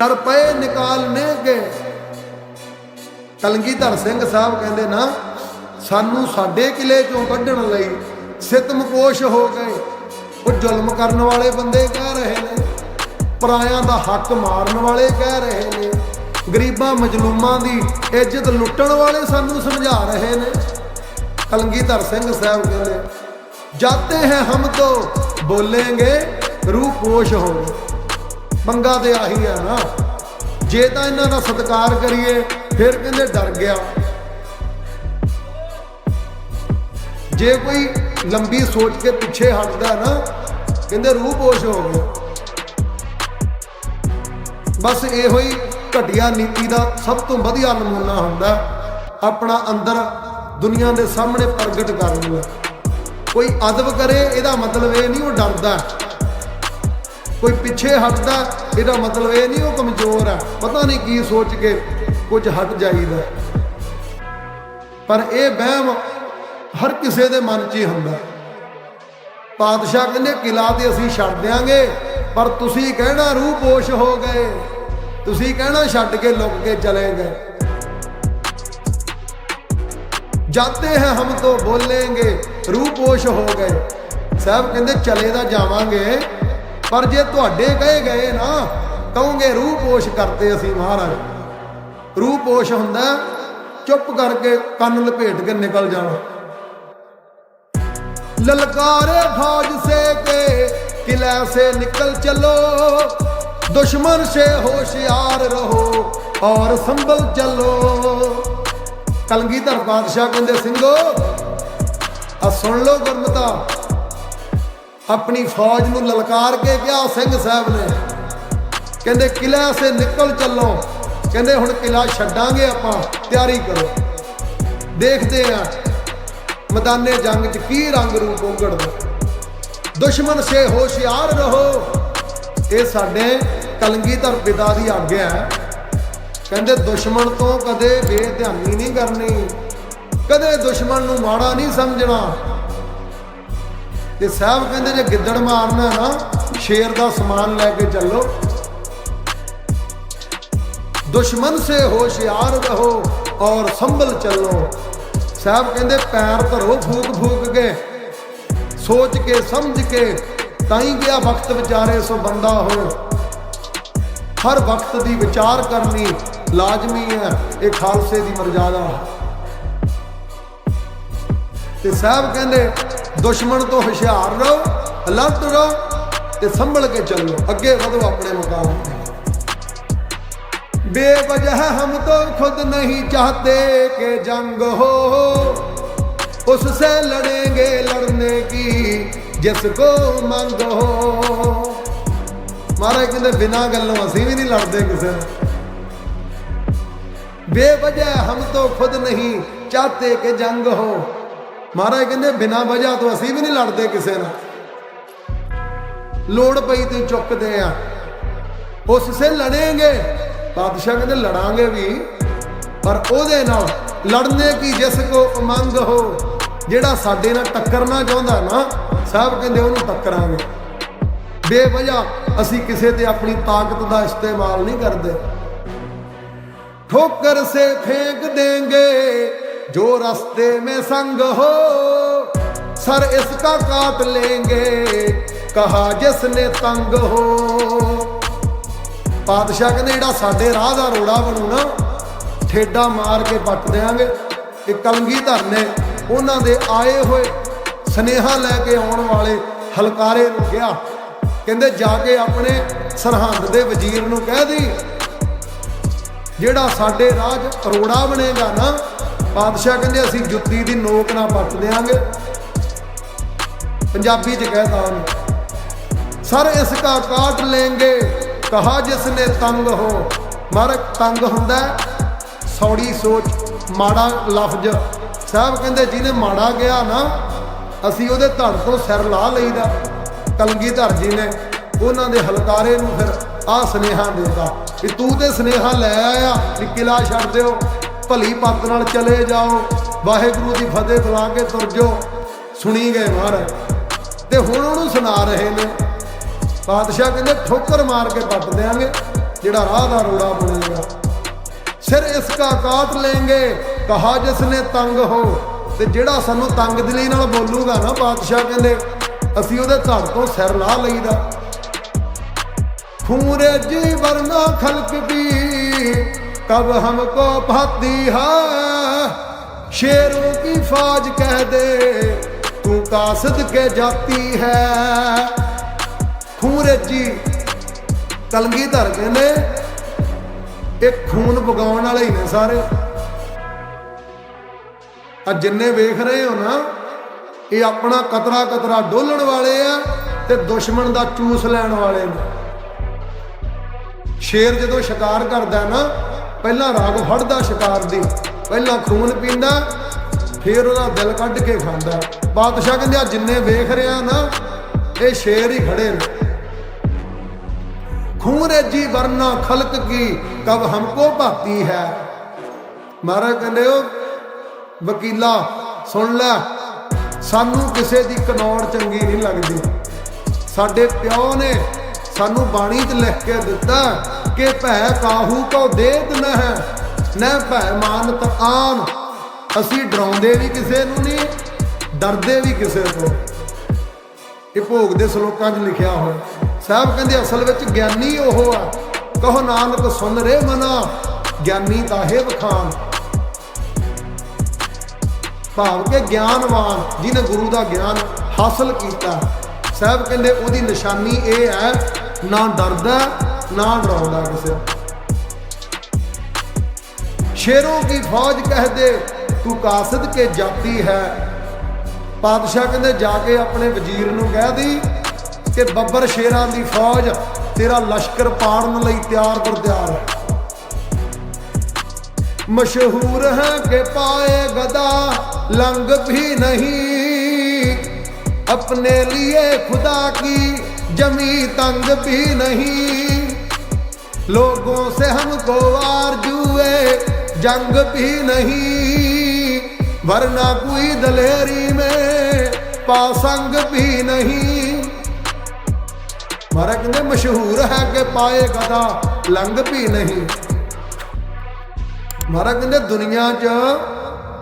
ਡਰ ਪਏ ਨਿਕਾਲਨੇ ਗਏ ਕਲਗੀਧਰ ਸਿੰਘ ਸਾਹਿਬ ਕਹਿੰਦੇ, ਨਾ, ਸਾਨੂੰ ਸਾਡੇ ਕਿਲੇ ਚੋਂ ਕੱਢਣ ਲਈ ਸਿਤਮਕੋਸ਼ ਹੋ ਗਏ। ਉਹ ਜ਼ੁਲਮ ਕਰਨ ਵਾਲੇ ਬੰਦੇ ਕਹਿ ਰਹੇ ਨੇ, ਪਰਾਇਆਂ ਦਾ ਹੱਕ ਮਾਰਨ ਵਾਲੇ ਕਹਿ ਰਹੇ ਨੇ। ਗਰੀਬਾਂ ਮਜਲੂਮਾਂ ਦੀ ਇੱਜ਼ਤ ਲੁੱਟਣ ਵਾਲੇ ਸਾਨੂੰ ਸਮਝਾ ਰਹੇ ਨੇ। ਕਲਗੀਧਰ ਸਿੰਘ ਸਾਹਿਬ ਕਹਿੰਦੇ, ਜਾਤੇ ਹੈ ਹਮ ਤੋਂ ਬੋਲेंगे ਰੂਹ ਪੋਸ਼ ਹੋ ਪੰਗਾ ਤੇ ਆਹੀ ਆ ਨਾ। ਜੇ ਤਾਂ ਇਹਨਾਂ ਦਾ ਸਤਿਕਾਰ ਕਰੀਏ, ਫਿਰ ਕਹਿੰਦੇ ਡਰ ਗਿਆ। ਜੇ ਕੋਈ ਲੰਬੀ ਸੋਚ ਕੇ ਪਿੱਛੇ ਹਟਦਾ ਨਾ, ਕਹਿੰਦੇ ਰੂਹ ਪੋਸ਼ ਹੋ ਗਿਆ। ਬਸ ਇਹੋ ਹੀ ਘਟੀਆ ਨੀਤੀ ਦਾ ਸਭ ਤੋਂ ਵਧੀਆ ਨਮੂਨਾ ਹੁੰਦਾ। ਆਪਣਾ ਅੰਦਰ ਦੁਨੀਆ ਦੇ ਸਾਹਮਣੇ ਪ੍ਰਗਟ ਕਰਨ ਨੂੰ। ਕੋਈ ਅਦਬ ਕਰੇ, ਇਹਦਾ ਮਤਲਬ ਇਹ ਨਹੀਂ ਉਹ ਡਰਦਾ। ਕੋਈ ਪਿੱਛੇ ਹਟਦਾ ਇਹਦਾ ਮਤਲਬ ਇਹ ਨਹੀਂ ਉਹ ਕਮਜ਼ੋਰ ਹੈ ਪਤਾ ਨਹੀਂ ਕੀ ਸੋਚ ਕੇ ਕੁਝ ਹਟ ਜਾਈਦਾ। ਪਰ ਇਹ ਵਹਿਮ ਹਰ ਕਿਸੇ ਦੇ ਮਨ 'ਚ ਹੀ ਹੁੰਦਾ। ਪਾਤਸ਼ਾਹ ਕਹਿੰਦੇ, ਕਿਲਾ ਤੇ ਅਸੀਂ ਛੱਡ ਦਿਆਂਗੇ, ਪਰ ਤੁਸੀਂ ਕਹਿਣਾ ਰੂਪੋਸ਼ ਹੋ ਗਏ। ਤੁਸੀਂ ਕਹਿਣਾ ਛੱਡ ਕੇ ਲੁੱਕ ਕੇ ਚਲੇ ਗਏ। ਜਾਤੇ ਹੈ ਹਮ ਤੋਂ ਬੋਲेंगे ਰੂਹ ਪੋਸ਼ ਹੋ ਗਏ। ਸਾਹਿਬ ਕਹਿੰਦੇ, ਚਲੇ ਤਾਂ ਜਾਵਾਂਗੇ ਪਰ ਜੇ ਤੁਹਾਡੇ ਕਹੇ ਗਏ ਨਾ, ਕਹੋਗੇ, ਰੂਹ ਪੋਸ਼ ਕਰਤੇ ਅਸੀਂ ਮਹਾਰਾਜ। ਰੂਹ ਪੋਸ਼ ਹੁੰਦਾ, ਚੁੱਪ ਕਰਕੇ ਕੰਨ ਲਪੇਟ ਕੇ ਨਿਕਲ ਜਾਣਾ। ਲਲਕਾਰੇ ਫੌਜ ਸੇ ਕੇ ਕਿਲੇ ਸੇ ਨਿਕਲ ਚਲੋ ਦੁਸ਼ਮਨ ਸੇ ਹੋਸ਼ਿਆਰ ਰਹੋ ਔਰ ਸੰਭਲ ਚਲੋ। ਕਲਗੀਧਰ ਬਾਦਸ਼ਾਹ ਕਹਿੰਦੇ, ਸਿੰਘੋ ਆ ਸੁਣ ਲਓ ਗੁਰਮਤਾ ਆਪਣੀ ਫੌਜ ਨੂੰ ਲਲਕਾਰ ਕੇ ਕਿਹਾ ਸਿੰਘ ਸਾਹਿਬ ਨੇ। ਕਹਿੰਦੇ ਕਿਲਾ ਸੇ ਨਿਕਲ ਚੱਲੋ। ਕਹਿੰਦੇ ਹੁਣ ਕਿਲਾ ਛੱਡਾਂਗੇ ਆਪਾਂ, ਤਿਆਰੀ ਕਰੋ। ਦੇਖਦੇ ਆਂ ਮੈਦਾਨੇ ਜੰਗ 'ਚ ਕੀ ਰੰਗ ਰੂਪ ਉਗੜਦਾ। ਦੁਸ਼ਮਣ ਸੇ ਹੋਸ਼ਿਆਰ ਰਹੋ। ਇਹ ਸਾਡੇ ਕਲੰਗੀਧਰ ਪਿਤਾ ਦੀ ਆਗਿਆ ਹੈ। ਕਹਿੰਦੇ ਦੁਸ਼ਮਣ ਤੋਂ ਕਦੇ ਬੇਧਿਆਨੀ ਨਹੀਂ ਕਰਨੀ। ਕਦੇ ਦੁਸ਼ਮਣ ਨੂੰ ਮਾੜਾ ਨਹੀਂ ਸਮਝਣਾ। ਤੇ ਸਾਹਿਬ ਕਹਿੰਦੇ ਜੇ ਗਿੱਦੜ ਮਾਰਨਾ ਨਾ, ਸ਼ੇਰ ਦਾ ਸਮਾਨ ਲੈ ਕੇ ਚੱਲੋ। ਦੁਸ਼ਮਣ ਸੇ ਹੋਸ਼ਿਆਰ ਰਹੋ ਔਰ ਸੰਭਲ ਚੱਲੋ। ਸਾਹਿਬ ਕਹਿੰਦੇ ਪੈਰ ਧਰੋ ਫੂਕ ਫੂਕ ਕੇ, ਸੋਚ ਕੇ ਸਮਝ ਕੇ ਤਾਂ ਹੀ ਗਿਆ ਵਕਤ ਵਿਚਾਰੇ ਸੋ ਬੰਦਾ ਹੋ। ਹਰ ਵਕਤ ਦੀ ਵਿਚਾਰ ਕਰਨੀ ਲਾਜ਼ਮੀ ਹੈ, ਇਹ ਖਾਲਸੇ ਦੀ ਮਰਜ਼ਾਦਾ। ਤੇ ਸਾਹਿਬ ਕਹਿੰਦੇ ਦੁਸ਼ਮਣ ਤੋਂ ਹੁਸ਼ਿਆਰ ਰਹੋ ਅਲਰਟ ਰਹੋ ਤੇ ਸੰਭਲ ਕੇ ਚੱਲੋ ਅੱਗੇ ਵਧੋ ਆਪਣੇ ਮੁਕਾਮ ਤੇ बेवजह हम तो खुद नहीं चाहते कि जंग हो उससे लड़ेंगे लड़ने की जिसको मंग हो ਮਹਾਰਾਜ ਕਹਿੰਦੇ ਬਿਨਾਂ ਗੱਲੋਂ ਅਸੀਂ ਵੀ ਨਹੀਂ ਲੜਦੇ ਕਿਸੇ ਨਾਲ ਬੇਵਜਹ ਹਮ ਤੋਂ ਖੁਦ ਨਹੀਂ ਚਾਹਤੇ ਕਿ ਜੰਗ ਹੋ ਮਹਾਰਾਜ ਕਹਿੰਦੇ, ਬਿਨਾਂ ਵਜ੍ਹਾ ਤੋਂ ਅਸੀਂ ਵੀ ਨਹੀਂ ਲੜਦੇ ਕਿਸੇ ਨਾਲ। ਲੋੜ ਪਈ ਤੇ ਚੁੱਕਦੇ ਆ। ਉਸ ਸੇ ਲੜਾਂਗੇ। ਬਾਦਸ਼ਾਹ ਕਹਿੰਦੇ, ਲੜਾਂਗੇ ਵੀ, ਪਰ ਉਹਦੇ ਨਾਲ ਲੜਨੇ ਕੀ, ਜਿਸ ਕੋ ਉਮੰਗ ਹੋ। ਜਿਹੜਾ ਸਾਡੇ ਨਾਲ ਟੱਕਰਨਾ ਚਾਹੁੰਦਾ ਨਾ, ਸਾਹਿਬ ਕਹਿੰਦੇ, ਉਹਨੂੰ ਟੱਕਰਾਂਗੇ। ਬੇਵਜਾ ਅਸੀਂ ਕਿਸੇ ਤੇ ਆਪਣੀ ਤਾਕਤ ਦਾ ਇਸਤੇਮਾਲ ਨਹੀਂ ਕਰਦੇ। ਠੋਕਰ ਸੇ ਫੇਂਕ ਦੇਂਗੇ। जो रास्ते में संग हो सर इसका काट लेंगे कहा जिसने तंग हो ਪਾਤਸ਼ਾਹ ਕਹਿੰਦੇ ਜਿਹੜਾ ਸਾਡੇ ਰਾਹ ਦਾ ਰੋੜਾ ਬਣੂ ਨਾ ਠੇਡਾ ਮਾਰ ਕੇ ਪੱਟ ਦੇਾਂਗੇ ਇਹ ਕਲੰਗੀਧਰ ਨੇ ਉਹਨਾਂ ਦੇ ਆਏ ਹੋਏ ਸਨੇਹਾ ਲੈ ਕੇ ਆਉਣ ਵਾਲੇ ਹਲਕਾਰੇ ਨੂੰ ਕਿਹਾ ਕਹਿੰਦੇ ਜਾ ਕੇ ਆਪਣੇ ਸਰਹੰਦ ਦੇ ਵਜ਼ੀਰ ਨੂੰ ਕਹਿ ਦੀ ਜਿਹੜਾ ਸਾਡੇ ਰਾਜ ਰੋੜਾ ਬਣੇਗਾ ਨਾ ਪਾਤਸ਼ਾਹ ਕਹਿੰਦੇ ਅਸੀਂ ਜੁੱਤੀ ਦੀ ਨੋਕ ਨਾਲ ਪੱਟ ਦੇਾਂਗੇ ਪੰਜਾਬੀ ਚ ਕਹਿਤਾ ਉਹਨੇ, ਸਰ ਇਸ ਕਾ ਕਾਟ ਲੈਂਗੇ, ਕਹਾ ਜਿਸ ਨੇ ਤੰਗ ਹੋ। ਮਰ ਤੰਗ ਹੁੰਦਾ ਸੌੜੀ ਸੋਚ, ਮਾੜਾ ਲਫ਼ਜ਼। ਸਾਹਿਬ ਕਹਿੰਦੇ, ਜਿਹਨੇ ਮਾੜਾ ਗਿਆ ਨਾ, ਅਸੀਂ ਉਹਦੇ ਧੜ ਤੋਂ ਸਿਰ ਲਾ ਲਈਦਾ। ਕਲਗੀਧਰ ਜੀ ਨੇ ਉਹਨਾਂ ਦੇ ਹਲਕਾਰੇ ਨੂੰ ਫਿਰ ਆਹ ਸੁਨੇਹਾ ਦੇਤਾ ਕਿ ਤੂੰ ਤੇ ਸੁਨੇਹਾ ਲੈ ਆਇਆ ਕਿ ਕਿਲਾ ਛੱਡ ਦਿਓ। ਭਲੀ ਪੱਤ ਨਾਲ ਚਲੇ ਜਾਓ। ਵਾਹਿਗੁਰੂ ਦੀ ਫਤਿਹ ਬੁਲਾ ਕੇ ਤੁਰ ਜਾਓ। ਸੁਣੀ ਗਏ ਮਹਾਰਾਜ। ਤੇ ਹੁਣ ਉਹਨੂੰ ਸੁਣਾ ਰਹੇ ਨੇ। ਪਾਤਸ਼ਾਹ ਕਹਿੰਦੇ, ਠੋਕਰ ਮਾਰ ਕੇ ਪੱਟ ਦੇਾਂਗੇ ਜਿਹੜਾ ਰਾਹ ਦਾ ਰੋੜਾ ਬਣੇਗਾ। ਸਿਰ ਇਸ ਕਾ ਕਾਟ ਲੈਂਗੇ ਕਹਾ ਜਿਸ ਨੇ ਤੰਗ ਹੋ। ਤੇ ਜਿਹੜਾ ਸਾਨੂੰ ਤੰਗ ਦਿਲੀ ਨਾਲ ਬੋਲੂਗਾ ਨਾ ਪਾਤਸ਼ਾਹ ਕਹਿੰਦੇ, ਅਸੀਂ ਉਹਦੇ ਧੜ ਤੋਂ ਸਿਰ ਲਾ ਲਈਦਾ। ਖੂਰੇ ਜੀ ਵਰਨਾ ਖਲਕ ਵੀ। ਕਬ ਹਮਕੋ ਭਾਤੀ ਹੈ शेरों की फौज कह दे तू कासद के जाती है ਖੂਰੇ ਜੀ ਕਲਗੀਧਰ ਕਹਿੰਦੇ ਇਹ ਖੂਨ ਵਗਾਉਣ ਵਾਲੇ ਹੀ ਨੇ ਸਾਰੇ ਆ ਜਿੰਨੇ ਵੇਖ ਰਹੇ ਹੋ ਨਾ ਇਹ ਆਪਣਾ ਕਤਰਾ ਕਤਰਾ ਡੋਲਣ ਵਾਲੇ ਆ ਤੇ ਦੁਸ਼ਮਣ ਦਾ ਚੂਸ ਲੈਣ ਵਾਲੇ ਨੇ ਸ਼ੇਰ ਜਦੋਂ ਸ਼ਿਕਾਰ ਕਰਦਾ ਨਾ ਪਹਿਲਾਂ ਰਾਗ ਫੜਦਾ ਸ਼ਿਕਾਰ ਦੀ, ਪਹਿਲਾਂ ਖੂਨ ਪੀਂਦਾ, ਫਿਰ ਉਹਦਾ ਦਿਲ ਕੱਢ ਕੇ ਖਾਂਦਾ। ਬਾਦਸ਼ਾਹ ਕਹਿੰਦੇ ਆ ਜਿੰਨੇ ਵੇਖ ਰਿਆ ਨਾ, ਇਹ ਸ਼ੇਰ ਹੀ ਖੜੇ ਨੇ। ਖੂਨ ਜੀ ਵਰਨਾ ਖਲਕ ਕੀ, ਕਬ ਹਮਕੋ ਭਾਤੀ ਹੈ। ਮਹਾਰਾਜ ਕਹਿੰਦੇ ਉਹ ਵਕੀਲਾ, ਸੁਣ ਲੈ, ਸਾਨੂੰ ਕਿਸੇ ਦੀ ਕਨੌੜ ਚੰਗੀ ਨਹੀਂ ਲੱਗਦੀ। ਸਾਡੇ ਪਿਓ ਨੇ ਸਾਨੂੰ ਬਾਣੀ 'ਚ ਲਿਖ ਕੇ ਦਿੱਤਾ ਕਿ ਭੈ ਕਾਹੂ ਕੋ ਦੇਤ ਨ ਹੈ ਨ ਭੈ ਮਾਨਤ ਆਨ। ਅਸੀਂ ਡਰਾਉਂਦੇ ਵੀ ਕਿਸੇ ਨੂੰ ਨਹੀਂ ਡਰਦੇ ਵੀ ਕਿਸੇ ਤੋਂ। ਇਹ ਭੋਗ ਦੇ ਸ਼ਲੋਕਾਂ 'ਚ ਲਿਖਿਆ ਹੋਇਆ। ਸਾਹਿਬ ਕਹਿੰਦੇ, ਅਸਲ ਵਿੱਚ ਗਿਆਨੀ ਉਹ ਆ। ਕਹੋ ਨਾਨਕ, ਸੁਨ ਰੇ ਮਨਾ, ਗਿਆਨੀ ਤਾਹੇ ਵਖਾਨ। ਭਾਵ ਕਿ ਗਿਆਨਵਾਨ, ਜਿਹਨੇ ਗੁਰੂ ਦਾ ਗਿਆਨ ਹਾਸਲ ਕੀਤਾ। ਸਾਹਿਬ ਕਹਿੰਦੇ, ਉਹਦੀ ਨਿਸ਼ਾਨੀ ਇਹ ਹੈ, ਨਾ ਡਰਦਾ ਨਾ ਡਰਾਉਂਦਾ ਕਿਸੇ ਸ਼ੇਰੋਂ ਕੀ ਫੌਜ ਕਹਦੇ ਤੂੰ ਕਾਸਦ ਕੇ ਜਾਤੀ ਹੈ? ਪਾਦਸ਼ਾਹ ਕਹਿੰਦੇ, ਜਾ ਕੇ ਆਪਣੇ ਵਜ਼ੀਰ ਨੂੰ ਕਹਿ ਦੀ ਕਿ ਬੱਬਰ ਸ਼ੇਰਾਂ ਦੀ ਫੌਜ ਤੇਰਾ ਲਸ਼ਕਰ ਪਾੜਨ ਲਈ ਤਿਆਰ ਪਰ ਤਿਆਰ ਹੈ। ਮਸ਼ਹੂਰ ਹੈ ਕਿ ਪਾਏ ਗਦਾ ਲੰਗ ਵੀ ਨਹੀਂ। ਆਪਣੇ ਲਈ ਖੁਦਾ ਕੀ, ਜਮੀ ਤੰਗ ਵੀ ਨਹੀਂ। लोगों से हमको आरजुए जंग भी नहीं वरना कोई दलेरी में पासंग भी नहीं मारा कहते मशहूर है कि पाए गदा लंग भी नहीं ਮਹਾਰਾਜ ਕਹਿੰਦੇ ਦੁਨੀਆ 'ਚ